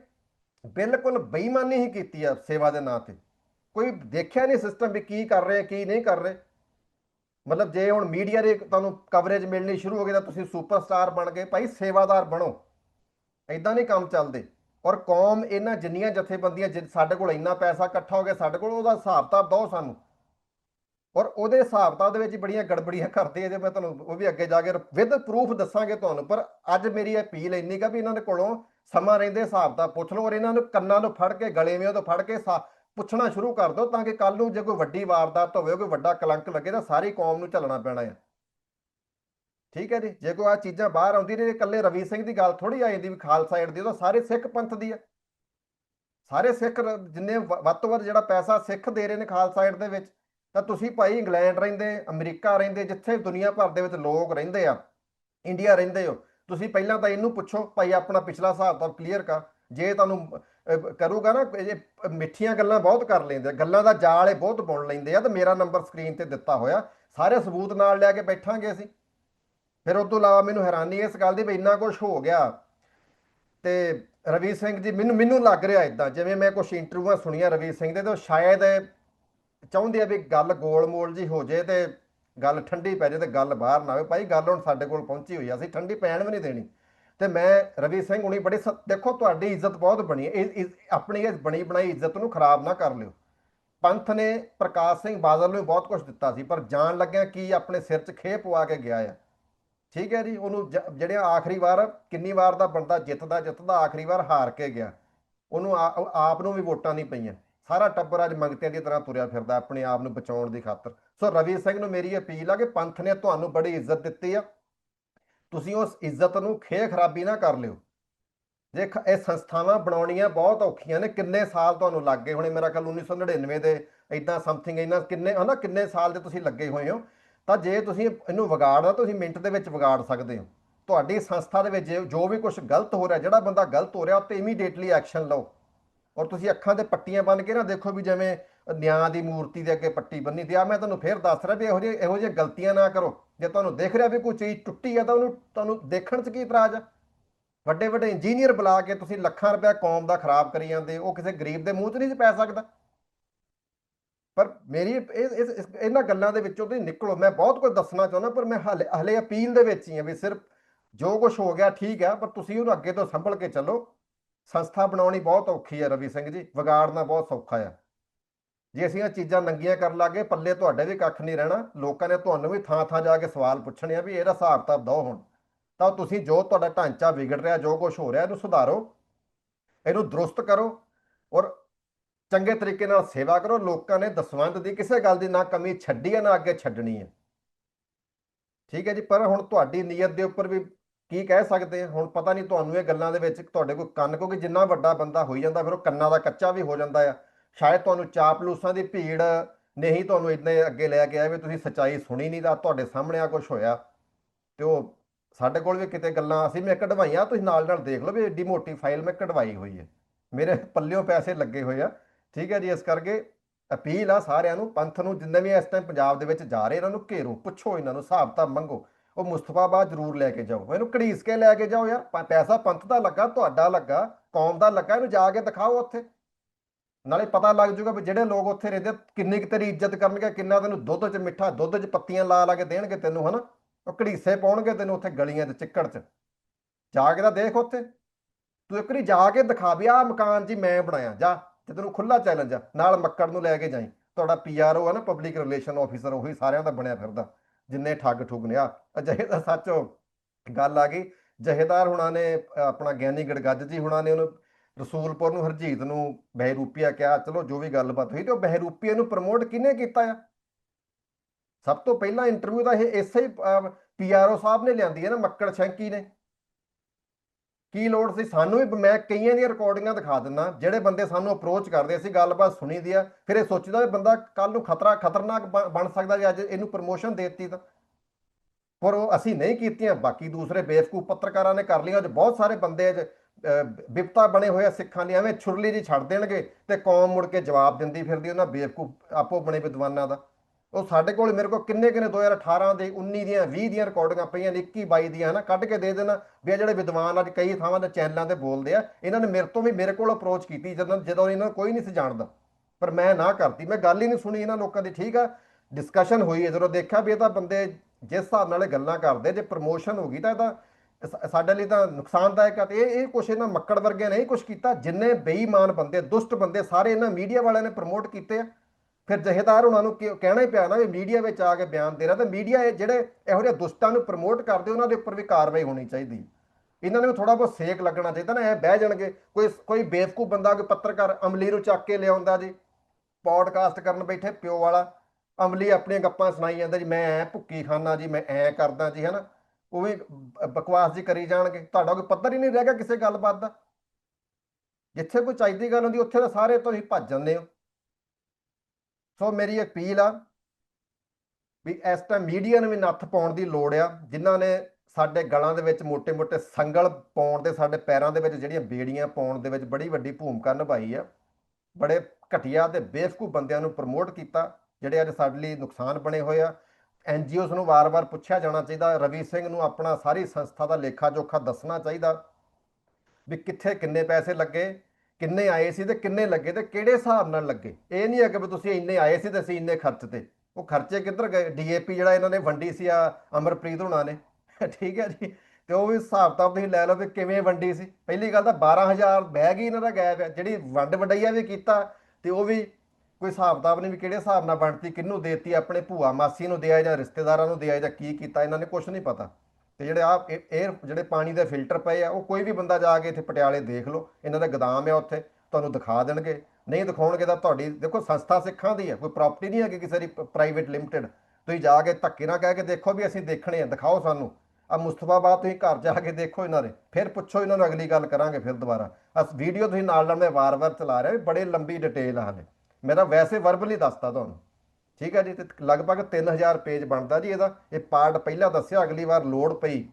ਬਿਲਕੁਲ ਬੇਈਮਾਨੀ ਹੀ ਕੀਤੀ ਆ ਸੇਵਾ ਦੇ ਨਾਂ ਤੇ। ਕੋਈ ਦੇਖਿਆ ਨਹੀਂ ਸਿਸਟਮ ਵੀ ਕੀ ਕਰ ਰਹੇ, ਕੀ ਨਹੀਂ ਕਰ ਰਹੇ। ਮਤਲਬ ਜੇ ਹੁਣ ਮੀਡੀਆ ਦੇ ਤੁਹਾਨੂੰ ਕਵਰੇਜ ਮਿਲਣੀ ਸ਼ੁਰੂ ਹੋ ਗਈ ਤਾਂ ਤੁਸੀਂ ਸੁਪਰਸਟਾਰ ਬਣ ਗਏ। ਭਾਈ ਸੇਵਾਦਾਰ ਬਣੋ। ਐਦਾਂ ਨਹੀਂ ਕੰਮ ਚੱਲਦੇ। ਔਰ ਕੌਮ ਇਹਨਾਂ ਜਿੰਨੀਆਂ ਜਥੇਬੰਦੀਆਂ ਜਿ- ਸਾਡੇ ਕੋਲ ਇੰਨਾ ਪੈਸਾ ਇਕੱਠਾ ਹੋ ਗਿਆ, ਸਾਡੇ ਕੋਲ ਉਹਦਾ ਹਿਸਾਬ ਕਿਤਾਬ ਦਿਓ ਸਾਨੂੰ। ਔਰ ਉਹਦੇ ਹਿਸਾਬ ਕਿਤਾਬ ਦੇ ਵਿੱਚ ਬੜੀਆਂ ਗੜਬੜੀਆਂ ਕਰਦੇ ਇਹਦੇ ਮੈਂ ਤੁਹਾਨੂੰ ਉਹ ਵੀ ਅੱਗੇ ਜਾ ਕੇ ਵਿਦ ਪ੍ਰੂਫ ਦੱਸਾਂਗੇ ਤੁਹਾਨੂੰ। ਪਰ ਅੱਜ ਮੇਰੀ ਅਪੀਲ ਇੰਨੀ ਕਾ ਵੀ ਇਹਨਾਂ ਦੇ ਕੋਲੋਂ ਸਮਾਂ ਰਹਿੰਦੇ ਹਿਸਾਬ ਕਿਤਾਬ ਪੁੱਛ ਲਓ ਔਰ ਇਹਨਾਂ ਨੂੰ ਕੰਨਾਂ ਨੂੰ ਫੜ ਕੇ ਗਲੇਵੇਂ ਤੋਂ ਫੜ ਕੇ ਸਾ- ਪੁੱਛਣਾ ਸ਼ੁਰੂ ਕਰ ਦਿਓ ਤਾਂ ਕਿ ਕੱਲ ਨੂੰ ਜੇ ਕੋਈ ਵੱਡੀ ਵਾਰਦਾਤ ਹੋਵੇ, ਕੋਈ ਵੱਡਾ ਕਲੰਕ ਲੱਗੇ ਤਾਂ ਸਾਰੀ ਕੌਮ ਨੂੰ ਝੱਲਣਾ ਪੈਣਾ ਹੈ ਠੀਕ ਹੈ ਜੀ? ਜੇ ਕੋਈ ਆ ਚੀਜ਼ਾਂ ਬਾਹਰ ਆਉਂਦੀ ਨੇ ਇਕੱਲੇ ਰਵੀ ਸਿੰਘ ਦੀ ਗੱਲ ਥੋੜੀ ਆ ਜਾਂਦੀ ਵੀ ਖਾਲਸਾ ਏਡ ਦੀ, ਉਹ ਤਾਂ ਸਾਰੇ ਸਿੱਖ ਪੰਥ ਦੀ ਆ। ਸਾਰੇ ਸਿੱਖ ਜਿੰਨੇ ਵ- ਵੱਧ ਤੋਂ ਵੱਧ ਜਿਹੜਾ ਪੈਸਾ ਸਿੱਖ ਦੇ ਰਹੇ ਨੇ ਖਾਲਸਾ ਏਡ ਦੇ ਵਿੱਚ, ਤਾਂ ਤੁਸੀਂ ਭਾਈ ਇੰਗਲੈਂਡ ਰਹਿੰਦੇ, ਅਮਰੀਕਾ ਰਹਿੰਦੇ, ਜਿੱਥੇ ਦੁਨੀਆ ਭਰ ਦੇ ਵਿੱਚ ਲੋਕ ਰਹਿੰਦੇ ਆ, ਇੰਡੀਆ ਰਹਿੰਦੇ ਹੋ ਤੁਸੀਂ ਪਹਿਲਾਂ ਤਾਂ ਇਹਨੂੰ ਪੁੱਛੋ ਭਾਈ ਆਪਣਾ ਪਿਛਲਾ ਹਿਸਾਬ ਤਾਂ ਕਲੀਅਰ ਕਰ। ਜੇ ਤੁਹਾਨੂੰ ਅਹ, ਕਰੂਗਾ ਨਾ ਇਹ ਮਿੱਠੀਆਂ ਗੱਲਾਂ ਬਹੁਤ ਕਰ ਲੈਂਦੇ ਆ। ਗੱਲਾਂ ਦਾ ਜਾਲ ਇਹ ਬਹੁਤ ਬੁਣ ਲੈਂਦੇ ਆ ਤੇ ਮੇਰਾ ਨੰਬਰ ਸਕਰੀਨ ਤੇ ਦਿੱਤਾ ਹੋਇਆ। ਸਾਰੇ ਸਬੂਤ ਨਾਲ ਲੈ ਕੇ ਬੈਠਾਂਗੇ ਅਸੀਂ। ਫਿਰ ਉਸ ਤੋਂ ਇਲਾਵਾ ਮੈਨੂੰ ਹੈਰਾਨੀ ਇਸ ਗੱਲ ਦੀ ਵੀ ਇੰਨਾ ਕੁਝ ਹੋ ਗਿਆ। ਤੇ ਰਵੀ ਸਿੰਘ ਜੀ ਮੈਨੂੰ ਮੈਨੂੰ ਲੱਗ ਰਿਹਾ ਇਦਾਂ ਜਿਵੇਂ ਮੈਂ ਕੁਝ ਇੰਟਰਵਿਊਆਂ ਸੁਣੀਆਂ ਰਵੀ ਸਿੰਘ ਦੇ ਤੇ ਉਹ ਸ਼ਾਇਦ ਚਾਹੁੰਦੇ ਆ ਵੀ ਗੱਲ ਗੋਲ-ਮੋਲ ਜੀ ਹੋ ਜੇ ਤੇ ਗੱਲ ਠੰਡੀ ਪੈ ਜੇ ਤੇ ਗੱਲ ਬਾਹਰ ਨਾ ਆਵੇ। ਭਾਈ ਗੱਲ ਹੁਣ ਸਾਡੇ ਕੋਲ ਪਹੁੰਚੀ ਹੋਈ ਆ, ਅਸੀਂ ਠੰਡੀ ਪੈਣ ਵੀ ਨਹੀਂ ਦੇਣੀ। ਤੇ ਮੈਂ ਰਵੀ ਸਿੰਘ ਹੁਣੀ ਬੜੇ ਸ- ਦੇਖੋ ਤੁਹਾਡੀ ਇੱਜ਼ਤ ਬਹੁਤ ਬਣੀ ਹੈ। ਆਪਣੀ ਇਹ ਬਣੀ ਬਣਾਈ ਇੱਜ਼ਤ ਨੂੰ ਖਰਾਬ ਨਾ ਕਰ ਲਿਓ। ਪੰਥ ਨੇ ਪ੍ਰਕਾਸ਼ ਸਿੰਘ ਬਾਦਲ ਨੂੰ ਬਹੁਤ ਕੁਝ ਦਿੱਤਾ ਸੀ, ਪਰ ਜਾਣ ਲੱਗਿਆ ਕੀ ਆਪਣੇ ਸਿਰ 'ਚ ਖੇਹ ਪਵਾ ਕੇ ਗਿਆ ਆ। ਠੀਕ ਹੈ ਜੀ, ਉਹਨੂੰ ਜ- ਜਿਹੜਿਆ ਆਖਰੀ ਵਾਰ, ਕਿੰਨੀ ਵਾਰ ਦਾ ਬੰਦਾ ਜਿੱਤਦਾ ਜਿੱਤਦਾ ਆਖਰੀ ਵਾਰ ਹਾਰ ਕੇ ਗਿਆ। ਉਹਨੂੰ ਆ- ਆਪ ਨੂੰ ਵੀ ਵੋਟਾਂ ਨਹੀਂ ਪਈਆਂ। ਸਾਰਾ ਟੱਬਰ ਅੱਜ ਮੰਗਤਿਆਂ ਦੀ ਤਰ੍ਹਾਂ ਤੁਰਿਆ ਫਿਰਦਾ ਆਪਣੇ ਆਪ ਨੂੰ ਬਚਾਉਣ ਦੀ ਖਾਤਰ। ਸੋ ਰਵੀ ਸਿੰਘ ਨੂੰ ਮੇਰੀ ਅਪੀਲ ਆ ਕਿ ਪੰਥ ਨੇ ਤੁਹਾਨੂੰ ਬੜੀ ਇੱਜ਼ਤ ਦਿੱਤੀ ਆ। ਤੁਸੀਂ ਉਸ ਇੱਜ਼ਤ ਨੂੰ ਖੇ ਖਰਾਬੀ ਨਾ ਕਰ ਲਿਓ। ਜੇ ਖ- ਇਹ ਸੰਸਥਾਵਾਂ ਬਣਾਉਣੀਆਂ ਬਹੁਤ ਔਖੀਆਂ ਨੇ। ਕਿੰਨੇ ਸਾਲ ਤੁਹਾਨੂੰ ਲੱਗ ਗਏ ਹੋਣੇ? ਮੇਰਾ ਖਿਆਲ 1999 ਦੇ ਇਦਾਂ ਸਮਥਿੰਗ ਇਹਨਾਂ ਕਿੰਨੇ, ਹਨਾ? ਕਿੰਨੇ ਸਾਲ ਦੇ ਤੁਸੀਂ ਲੱਗੇ ਹੋਏ ਹੋ? ਤਾਂ ਜੇ ਤੁਸੀਂ ਇਹਨੂੰ ਵਿਗਾੜਨਾ ਤੁਸੀਂ ਮਿੰਟ ਦੇ ਵਿੱਚ ਵਿਗਾੜ ਸਕਦੇ ਹੋ। ਤੁਹਾਡੀ ਸੰਸਥਾ ਦੇ ਵਿੱਚ ਜੇ- ਜੋ ਵੀ ਕੁਝ ਗਲਤ ਹੋ ਰਿਹਾ, ਜਿਹੜਾ ਬੰਦਾ ਗਲਤ ਹੋ ਰਿਹਾ, ਉਹ ਉੱਤੇ ਇਮੀਡੀਏਟਲੀ ਐਕਸ਼ਨ ਲਓ। ਔਰ ਤੁਸੀਂ ਅੱਖਾਂ ਤੇ ਪੱਟੀਆਂ ਬੰਨ ਕੇ ਨਾ ਦੇਖੋ ਵੀ ਜਿਵੇਂ ਨਿਆਂ ਦੀ ਮੂਰਤੀ ਦੇ ਅੱਗੇ ਪੱਟੀ ਬੰਨੀ ਤੇ ਆ, ਮੈਂ ਤੁਹਾਨੂੰ ਫੇਰ ਦੱਸ ਰਿਹਾ ਵੀ ਇਹੋ ਜਿਹੇ ਇਹੋ ਜਿਹੇ ਗਲਤੀਆਂ ਨਾ ਕਰੋ। ਜੇ ਤੁਹਾਨੂੰ ਦੇਖ ਰਿਹਾ ਵੀ ਕੋਈ ਚੀਜ਼ ਟੁੱਟੀ ਹੈ ਤਾਂ ਉਹਨੂੰ ਤੁਹਾਨੂੰ ਦੇਖਣ 'ਚ ਕੀ ਇਤਰਾਜ਼ ਆ? ਵੱਡੇ ਵੱਡੇ ਇੰਜੀਨੀਅਰ ਬੁਲਾ ਕੇ ਤੁਸੀਂ ਲੱਖਾਂ ਰੁਪਇਆ ਕੌਮ ਦਾ ਖਰਾਬ ਕਰੀ ਜਾਂਦੇ ਉਹ ਕਿਸੇ ਗਰੀਬ ਦੇ ਮੂੰਹ 'ਚ ਨਹੀਂ ਸੀ ਪੈ ਸਕਦਾ। ਪਰ ਮੇਰੀ ਇਹ ਇਸ- ਇਹਨਾਂ ਗੱਲਾਂ ਦੇ ਵਿੱਚੋਂ ਤੁਸੀਂ ਨਿਕਲੋ। ਮੈਂ ਬਹੁਤ ਕੁਝ ਦੱਸਣਾ ਚਾਹੁੰਦਾ, ਪਰ ਮੈਂ ਹਲੇ ਹਲੇ ਅਪੀਲ ਦੇ ਵਿੱਚ ਹੀ ਹਾਂ ਵੀ ਸਿਰਫ ਜੋ ਕੁਝ ਹੋ ਗਿਆ ਠੀਕ ਹੈ ਪਰ ਤੁਸੀਂ ਉਹਨੂੰ ਅੱਗੇ ਤੋਂ ਸੰਭਲ ਕੇ ਚੱਲੋ। ਸੰਸਥਾ ਬਣਾਉਣੀ ਬਹੁਤ ਔਖੀ ਹੈ ਰਵੀ ਸਿੰਘ ਜੀ, ਵਿਗਾੜਨਾ ਬਹੁਤ ਸੌਖਾ ਆ। ਜੇ ਅਸੀਂ ਇਹ ਚੀਜ਼ਾਂ ਨੰਗੀਆਂ ਕਰਨ ਲੱਗੇ ਪੱਲੇ ਤੁਹਾਡੇ ਵੀ ਕੱਖ ਨਹੀਂ ਰਹਿਣਾ, ਲੋਕਾਂ ਨੇ ਤੁਹਾਨੂੰ ਵੀ ਥਾਂ ਥਾਂ ਜਾ ਕੇ ਸਵਾਲ ਪੁੱਛਣੇ ਆ ਵੀ ਇਹਦਾ ਹਿਸਾਬ ਕਿਤਾਬ ਦਿਓ ਹੁਣ। ਤਾਂ ਤੁਸੀਂ ਜੋ ਤੁਹਾਡਾ ਢਾਂਚਾ ਵਿਗੜ ਰਿਹਾ, ਜੋ ਕੁਝ ਹੋ ਰਿਹਾ, ਇਹਨੂੰ ਸੁਧਾਰੋ, ਇਹਨੂੰ ਦਰੁਸਤ ਕਰੋ ਔਰ ਚੰਗੇ ਤਰੀਕੇ ਨਾਲ ਸੇਵਾ ਕਰੋ। ਲੋਕਾਂ ਨੇ ਦਸਵੰਧ ਦੀ ਕਿਸੇ ਗੱਲ ਦੀ ਨਾ ਕਮੀ ਛੱਡੀ ਹੈ ਨਾ ਅੱਗੇ ਛੱਡਣੀ ਹੈ ਠੀਕ ਹੈ ਜੀ, ਪਰ ਹੁਣ ਤੁਹਾਡੀ ਨੀਅਤ ਦੇ ਉੱਪਰ ਵੀ ਕੀ ਕਹਿ ਸਕਦੇ? ਆ ਹੁਣ ਪਤਾ ਨਹੀਂ ਤੁਹਾਨੂੰ ਇਹ ਗੱਲਾਂ ਦੇ ਵਿੱਚ ਤੁਹਾਡੇ ਕੋਈ ਕੰਨ, ਕਿਉਂਕਿ ਜਿੰਨਾ ਵੱਡਾ ਬੰਦਾ ਹੋਈ ਜਾਂਦਾ, ਫਿਰ ਉਹ ਕੰਨਾਂ ਦਾ ਕੱਚਾ ਵੀ ਹੋ ਜਾਂਦਾ ਆ। ਸ਼ਾਇਦ ਤੁਹਾਨੂੰ ਚਾਪਲੂਸਾਂ ਦੀ ਭੀੜ ਨੇ ਹੀ ਤੁਹਾਨੂੰ ਇੰਨੇ ਅੱਗੇ ਲੈ ਕੇ ਆਇਆ ਵੀ ਤੁਸੀਂ ਸੱਚਾਈ ਸੁਣੀ ਨਹੀਂ ਦਾ ਤੁਹਾਡੇ ਸਾਹਮਣੇ ਆ ਕੁਝ ਹੋਇਆ। ਤੇ ਉਹ ਸਾਡੇ ਕੋਲ ਵੀ ਕਿਤੇ ਗੱਲਾਂ, ਅਸੀਂ ਮੈਂ ਕਢਵਾਈਆਂ, ਤੁਸੀਂ ਨਾਲ ਨਾਲ ਦੇਖ ਲਓ ਵੀ ਏਡੀ ਮੋਟੀ ਫਾਈਲ ਮੈਂ ਕਢਵਾਈ ਹੋਈ ਹੈ। ਮੇਰੇ ਪੱਲਿਓਂ ਪੈਸੇ ਲੱਗੇ ਹੋਏ ਆ। ਠੀਕ ਹੈ ਜੀ, ਇਸ ਕਰਕੇ ਅਪੀਲ ਆ ਸਾਰਿਆਂ ਨੂੰ, ਪੰਥ ਨੂੰ ਜਿੰਨੇ ਵੀ ਇਸ ਟਾਈਮ ਪੰਜਾਬ ਦੇ ਵਿੱਚ ਜਾ ਰਹੇ, ਇਹਨਾਂ ਨੂੰ ਘੇਰੋ, ਪੁੱਛੋ, ਇਹਨਾਂ ਨੂੰ ਹਿਸਾਬ ਤਾਂ ਮੰਗੋ। ਉਹ ਮੁਸਤਫਾਬਾਦ ਜ਼ਰੂਰ ਲੈ ਕੇ ਜਾਓ। ਇਹਨੂੰ ਘੜੀਸ ਕੇ ਲੈ ਕੇ ਜਾਓ ਯਾਰ। ਪੈਸਾ ਪੰਥ ਦਾ ਲੱਗਾ, ਤੁਹਾਡਾ ਲੱਗਾ, ਕੌਮ ਦਾ ਲੱਗਾ, ਇਹਨੂੰ ਜਾ ਕੇ ਦਿਖਾਓ ਉੱਥੇ। ਨਾਲੇ ਪਤਾ ਲੱਗ ਜੂਗਾ ਵੀ ਜਿਹੜੇ ਲੋਕ ਉੱਥੇ ਰਹਿੰਦੇ ਕਿੰਨੀ ਕੁ ਤੇਰੀ ਇੱਜ਼ਤ ਕਰਨਗੇ, ਕਿੰਨਾ ਤੈਨੂੰ ਦੁੱਧ 'ਚ ਮਿੱਠਾ, ਦੁੱਧ 'ਚ ਪੱਤੀਆਂ ਲਾ ਲਾ ਕੇ ਦੇਣਗੇ ਤੈਨੂੰ, ਹਨਾ? ਉਹ ਘੜੀਸੇ ਪਾਉਣਗੇ ਤੈਨੂੰ ਉੱਥੇ ਗਲੀਆਂ 'ਚ ਚਿੱਕੜ 'ਚ। ਜਾ ਕੇ ਤਾਂ ਦੇਖ ਉੱਥੇ। ਤੂੰ ਇੱਕ ਵਾਰੀ ਜਾ ਕੇ ਦਿਖਾ ਵੀ ਆਹ ਮਕਾਨ ਜੀ ਮੈਂ ਬਣਾਇਆ, ਜਾ। ਤੇ ਤੈਨੂੰ ਖੁੱਲਾ ਚੈਲੰਜ ਆ। ਨਾਲ ਮੱਕੜ ਨੂੰ ਲੈ ਕੇ ਜਾਈ। ਤੁਹਾਡਾ ਪੀਆਰਓ ਆ ਨਾ ਪਬਲਿਕ ਰਿਲੇਸ਼ਨ ਆਫੀਸਰ ਉਹੀ ਸਾਰਿਆਂ ਦਾ ਬਣਿਆ ਫਿਰਦਾ। ਜਿੰਨੇ ਠੱਗ ਠੁਗ ਨੇ। ਆ, ਅਜਿਹੇ ਦਾ ਸੱਚ ਉਹ ਗੱਲ ਆ ਗਈ। ਜਹੇਦਾਰ ਹੁਣਾਂ ਨੇ ਆਪਣਾ ਗਿਆਨੀ ਗੜਗੱਜ ਜੀ ਹੁਣਾਂ ਨੇ ਉਹਨੂੰ ਰਸੂਲਪੁਰ ਨੂੰ ਹਰਜੀਤ ਨੂੰ ਬਹਿਰੂਪੀਆ ਕਿਹਾ, ਚਲੋ ਜੋ ਵੀ ਗੱਲਬਾਤ ਹੋਈ ਤੇ ਉਹ ਬਹਿਰੂਪੀਆ ਨੂੰ ਪ੍ਰਮੋਟ ਕਿਹਨੇ ਕੀਤਾ ਆ? ਸਭ ਤੋਂ ਪਹਿਲਾਂ ਇੰਟਰਵਿਊ ਦਾ ਇਹ ਇਸੇ ਹੀ ਪੀਆਰਓ ਸਾਹਿਬ ਨੇ ਲਿਆਂਦੀ ਹੈ ਨਾ, ਮੱਕੜ ਸ਼ੈਂਕੀ ਨੇ। ਕੀ ਲੋੜ ਸੀ? ਸਾਨੂੰ ਵੀ ਮੈਂ ਕਈਆਂ ਦੀਆਂ ਰਿਕਾਰਡਿੰਗਾਂ ਦਿਖਾ ਦਿੰਦਾ ਜਿਹੜੇ ਬੰਦੇ ਸਾਨੂੰ ਅਪਰੋਚ ਕਰਦੇ ਸੀ ਗੱਲਬਾਤ ਸੁਣੀ ਦੀ ਆ ਫਿਰ ਇਹ ਸੋਚਦਾ ਵੀ ਬੰਦਾ ਕੱਲ ਨੂੰ ਖਤਰਾ ਖਤਰਨਾਕ ਬ- ਬਣ ਸਕਦਾ ਜੇ ਅੱਜ ਇਹਨੂੰ ਪ੍ਰਮੋਸ਼ਨ ਦੇ ਦਿੱਤੀ ਤਾਂ। ਪਰ ਉਹ ਅਸੀਂ ਨਹੀਂ ਕੀਤੀਆਂ ਬਾਕੀ ਦੂਸਰੇ ਬੇਵਕੂਫ ਪੱਤਰਕਾਰਾਂ ਨੇ ਕਰ ਲਈਆਂ ਅੱਜ ਬਹੁਤ ਸਾਰੇ ਬੰਦੇ ਅੱਜ ਅਹ, ਬਿਪਤਾ ਬਣੇ ਹੋਏ ਆ ਸਿੱਖਾਂ ਦੀ ਐਵੇਂ ਛੁਰਲੀ ਜੀ ਛੱਡ ਦੇਣਗੇ ਤੇ ਕੌਮ ਮੁੜ ਕੇ ਜਵਾਬ ਦਿੰਦੀ ਫਿਰਦੀ ਉਹਨਾਂ ਬੇਵਕੂਫ ਆਪੋ ਬਣੇ ਵਿਦਵਾਨਾਂ ਦਾ। ਉਹ ਸਾਡੇ ਕੋਲ ਮੇਰੇ ਕੋਲ ਕਿੰਨੇ ਕਿੰਨੇ 2018 ਦੇ 19 ਦੀਆਂ 20 ਦੀਆਂ ਰਿਕਾਰਡਿੰਗਾਂ ਪਈਆਂ ਨੇ 21 22 ਦੀਆਂ, ਹਨਾ? ਕੱਢ ਕੇ ਦੇ ਦੇਣਾ ਵੀ ਇਹ ਜਿਹੜੇ ਵਿਦਵਾਨ ਅੱਜ ਕਈ ਥਾਵਾਂ ਦੇ ਚੈਨਲਾਂ ਤੇ ਬੋਲਦੇ ਆ, ਇਹਨਾਂ ਨੇ ਮੇਰੇ ਤੋਂ ਵੀ ਮੇਰੇ ਕੋਲ ਅਪਰੋਚ ਕੀਤੀ ਜਦੋਂ ਜਦੋਂ ਇਹਨਾਂ ਨੂੰ ਕੋਈ ਨਹੀਂ ਸੀ ਜਾਣਦਾ। ਪਰ ਮੈਂ ਨਾ ਕਰਤੀ। ਮੈਂ ਗੱਲ ਹੀ ਨਹੀਂ ਸੁਣੀ ਇਹਨਾਂ ਲੋਕਾਂ ਦੀ, ਠੀਕ ਆ? ਡਿਸਕਸ਼ਨ ਹੋਈ ਹੈ ਜਦੋਂ ਦੇਖਿਆ ਵੀ ਇਹ ਤਾਂ ਬੰਦੇ ਜਿਸ ਹਿਸਾਬ ਨਾਲ ਇਹ ਗੱਲਾਂ ਕਰਦੇ, ਜੇ ਪ੍ਰਮੋਸ਼ਨ ਹੋ ਗਈ ਤਾਂ ਇਹ ਤਾਂ ਸਾ- ਸਾਡੇ ਲਈ ਤਾਂ ਨੁਕਸਾਨਦਾਇਕ ਆ ਤੇ ਇਹ ਇਹ ਕੁਛ ਇਹਨਾਂ ਮੱਕੜ ਵਰਗਿਆਂ ਨੇ ਹੀ ਕੁਛ ਕੀਤਾ। ਜਿੰਨੇ ਬੇਈਮਾਨ ਬੰਦੇ, ਦੁਸ਼ਟ ਬੰਦੇ ਸਾਰੇ ਇਹਨਾਂ ਮੀਡੀਆ ਵਾਲਿਆਂ ਨੇ ਪ੍ਰਮੋਟ ਕੀਤੇ ਆ। ਫਿਰ ਜਹੇਦਾਰ ਉਹਨਾਂ ਨੂੰ ਕਿ- ਕਹਿਣਾ ਹੀ ਪਿਆ ਨਾ ਵੀ ਮੀਡੀਆ ਵਿੱਚ ਆ ਕੇ ਬਿਆਨ ਦੇ ਰਿਹਾ ਤਾਂ ਮੀਡੀਆ ਇਹ ਜਿਹੜੇ ਇਹੋ ਜਿਹੇ ਦੁਸ਼ਟਾਂ ਨੂੰ ਪ੍ਰਮੋਟ ਕਰਦੇ, ਉਹਨਾਂ ਦੇ ਉੱਪਰ ਵੀ ਕਾਰਵਾਈ ਹੋਣੀ ਚਾਹੀਦੀ। ਇਹਨਾਂ ਨੂੰ ਥੋੜਾ ਬਹੁਤ ਸੇਕ ਲੱਗਣਾ ਚਾਹੀਦਾ ਨਾ, ਇਹ ਬਹਿ ਜਾਣਗੇ। ਕੋਈ ਕੋਈ ਬੇਵਕੂਫ ਬੰਦਾ ਕੋਈ ਪੱਤਰਕਾਰ ਅਮਲੀ ਨੂੰ ਚੱਕ ਕੇ ਲਿਆਉਂਦਾ ਜੀ ਪੌਡਕਾਸਟ ਕਰਨ ਬੈਠੇ ਪਿਓ ਵਾਲਾ, ਅਮਲੀ ਆਪਣੀਆਂ ਗੱਪਾਂ ਸੁਣਾਈ ਜਾਂਦਾ ਜੀ, ਮੈਂ ਐ ਭੁੱਕੀ ਖਾਨਾ ਜੀ, ਮੈਂ ਐ ਕਰਦਾ ਜੀ, ਹਨਾ। ਉਵੇਂ ਬ- ਬਕਵਾਸ ਜੀ ਕਰੀ ਜਾਣਗੇ। ਤੁਹਾਡਾ ਕੋਈ ਪੱਧਰ ਹੀ ਨਹੀਂ ਰਹਿ ਗਿਆ ਕਿਸੇ ਗੱਲਬਾਤ ਦਾ। ਜਿੱਥੇ ਕੋਈ ਚਾਹੀਦੀ ਗੱਲ ਹੁੰਦੀ, ਉੱਥੇ ਤਾਂ ਸਾਰੇ ਤੁਸੀਂ ਭੱਜ ਜਾਂਦੇ ਹੋ। ਸੋ ਮੇਰੀ ਅਪੀਲ ਆ ਵੀ ਇਸ ਟਾਈਮ ਮੀਡੀਆ ਨੂੰ ਵੀ ਨੱਥ ਪਾਉਣ ਦੀ ਲੋੜ ਆ, ਜਿਨ੍ਹਾਂ ਨੇ ਸਾਡੇ ਗਲਾਂ ਦੇ ਵਿੱਚ ਮੋٹے-ਮੋٹے ਸੰਗਲ ਪਾਉਣ ਦੇ, ਸਾਡੇ ਪੈਰਾਂ ਦੇ ਵਿੱਚ ਜਿਹੜੀਆਂ ਬੇੜੀਆਂ ਪਾਉਣ ਦੇ ਵਿੱਚ ਬੜੀ ਵੱਡੀ ਭੂਮਿਕਾ ਨਿਭਾਈ ਆ, ਬੜੇ ਘਟਿਆ ਤੇ ਬੇਫਕੂ ਬੰਦਿਆਂ ਨੂੰ ਪ੍ਰਮੋਟ ਕੀਤਾ, ਜਿਹੜੇ ਅੱਜ ਸਾਡੇ ਲਈ ਨੁਕਸਾਨ ਬਣੇ ਹੋਏ ਆ। ਐਨਜੀਓਸ ਨੂੰ ਵਾਰ-ਵਾਰ ਪੁੱਛਿਆ ਜਾਣਾ ਚਾਹੀਦਾ ਰਵੀ ਸਿੰਘ ਨੂੰ ਆਪਣਾ ਸਾਰੀ ਸੰਸਥਾ ਦਾ ਲੇਖਾ ਜੋਖਾ ਦੱਸਣਾ ਚਾਹੀਦਾ ਵੀ ਕਿੱਥੇ ਕਿੰਨੇ ਪੈਸੇ ਲੱਗੇ ਕਿੰਨੇ ਆਏ ਸੀ ਤੇ ਕਿੰਨੇ ਲੱਗੇ ਤੇ ਕਿਹੜੇ ਹਿਸਾਬ ਨਾਲ ਲੱਗੇ? ਇਹ ਨਹੀਂ ਹੈ ਕਿ ਵੀ ਤੁਸੀਂ ਇੰਨੇ ਆਏ ਸੀ ਤੇ ਅਸੀਂ ਇੰਨੇ ਖਰਚ ਤੇ। ਉਹ ਖਰਚੇ ਕਿੱਧਰ ਗਏ? ਡੀਏਪੀ ਜਿਹੜਾ ਇਹਨਾਂ ਨੇ ਵੰਡੀ ਸੀ ਆ ਅਮਰਪ੍ਰੀਤ ਹੁਣਾਂ ਨੇ। ਠੀਕ ਹੈ ਜੀ। ਤੇ ਉਹ ਵੀ ਹਿਸਾਬ ਤਾਂ ਤੁਸੀਂ ਲੈ ਲਓ ਵੀ ਕਿਵੇਂ ਵੰਡੀ ਸੀ। ਪਹਿਲੀ ਗੱਲ ਤਾਂ 12000 ਬੈਗ ਹੀ ਇਹਨਾਂ ਦਾ ਗਾਇਬ ਹੈ ਜਿਹੜੀ ਵੰਡ ਵਡਈਆ ਵੀ ਕੀਤਾ ਤੇ ਉਹ ਵੀ ਕੋਈ ਹਿਸਾਬ ਕਿਤਾਬ ਨਹੀਂ ਵੀ ਕਿਹੜੇ ਹਿਸਾਬ ਨਾਲ ਵੰਡਤੀ ਕਿਹਨੂੰ ਦੇਤੀ, ਆਪਣੇ ਭੂਆ ਮਾਸੀ ਨੂੰ ਦਿਆ ਜਾਂ ਰਿਸ਼ਤੇਦਾਰਾਂ ਨੂੰ ਦਿਆ ਜਾਂ ਕੀ ਕੀਤਾ, ਇਹਨਾਂ ਨੇ ਕੁਝ ਨਹੀਂ ਪਤਾ। ਤੇ ਜਿਹੜੇ ਆ 에ਅਰ ਜਿਹੜੇ ਪਾਣੀ ਦੇ ਫਿਲਟਰ ਪਏ ਆ, ਉਹ ਕੋਈ ਵੀ ਬੰਦਾ ਜਾ ਕੇ ਇੱਥੇ ਪਟਿਆਲੇ ਦੇਖ ਲਓ, ਇਹਨਾਂ ਦਾ ਗਦਾਮ ਆ ਉੱਥੇ, ਤੁਹਾਨੂੰ ਦਿਖਾ ਦੇਣਗੇ। ਨਹੀਂ ਦਿਖਾਉਣਗੇ ਤਾਂ ਤੁਹਾਡੀ, ਦੇਖੋ ਸੰਸਥਾ ਸਿੱਖਾਂ ਦੀ ਹੈ ਕੋਈ ਪ੍ਰਾਪਰਟੀ ਨਹੀਂ ਹੈਗੀ ਕਿਸੇ ਦੀ ਪ੍ਰਾਈਵੇਟ ਲਿਮਟਿਡ ਤੁਸੀਂ ਜਾ ਕੇ ਧੱਕੇ ਨਾਲ ਕਹਿ ਕੇ ਦੇਖੋ ਵੀ ਅਸੀਂ ਦੇਖਣੇ ਆ, ਦਿਖਾਓ ਸਾਨੂੰ। ਆ ਮੁਸਤਫਾਬਾਦ ਤੁਸੀਂ ਘਰ ਜਾ ਕੇ ਦੇਖੋ ਇਹਨਾਂ ਦੇ, ਫਿਰ ਪੁੱਛੋ ਇਹਨਾਂ ਨੂੰ ਅਗਲੀ ਗੱਲ ਕਰਾਂਗੇ ਫਿਰ ਦੁਬਾਰਾ। ਆ ਵੀਡੀਓ ਤੁਸੀਂ ਨਾਲ ਨਾਲ ਮੈਂ ਵਾਰ-ਵਾਰ ਚਲਾ ਰਿਹਾ ਵੀ ਬੜੇ ਲੰਬੀ ਡਿਟੇਲ ਆ ਹਲੇ। ਮੇਰਾ ਵੈਸੇ ਵਰਬਲੀ ਦੱਸਤਾ ਤੁਹਾਨੂੰ। ਠੀਕ ਹੈ ਜੀ, ਤੇ ਲਗਭਗ 3000 ਪੇਜ ਬਣਦਾ ਜੀ ਇਹਦਾ। ਇਹ ਪਾਰਟ ਪਹਿਲਾਂ ਦੱਸਿਆ, ਅਗਲੀ ਵਾਰ ਲੋੜ ਪਈ।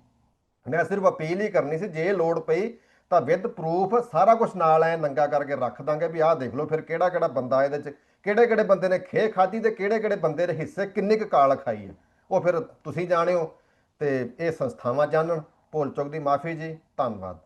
ਮੈਂ ਸਿਰਫ ਅਪੀਲ ਹੀ ਕਰਨੀ ਸੀ, ਜੇ ਲੋੜ ਪਈ ਤਾਂ ਵਿਦ ਪ੍ਰੂਫ ਸਾਰਾ ਕੁਝ ਨਾਲ ਐ ਨੰਗਾ ਕਰਕੇ ਰੱਖ ਦਾਂਗੇ ਵੀ ਆਹ ਦੇਖ ਲਓ ਫਿਰ ਕਿਹੜਾ ਕਿਹੜਾ ਬੰਦਾ ਇਹਦੇ ਚ, ਕਿਹੜੇ ਕਿਹੜੇ ਬੰਦੇ ਨੇ ਖੇ ਖਾਦੀ ਤੇ ਕਿਹੜੇ ਕਿਹੜੇ ਬੰਦੇ ਦੇ ਹਿੱਸੇ ਕਿੰਨੀ ਕੁ ਕਾਲ ਖਾਈ ਹੈ ਉਹ ਫਿਰ ਤੁਸੀਂ ਜਾਣਿਓ ਤੇ ਇਹ ਸੰਸਥਾਵਾਂ ਜਾਣਨ ਭੁੱਲ ਚੁੱਕ ਦੀ ਮਾਫੀ ਜੀ, ਧੰਨਵਾਦ।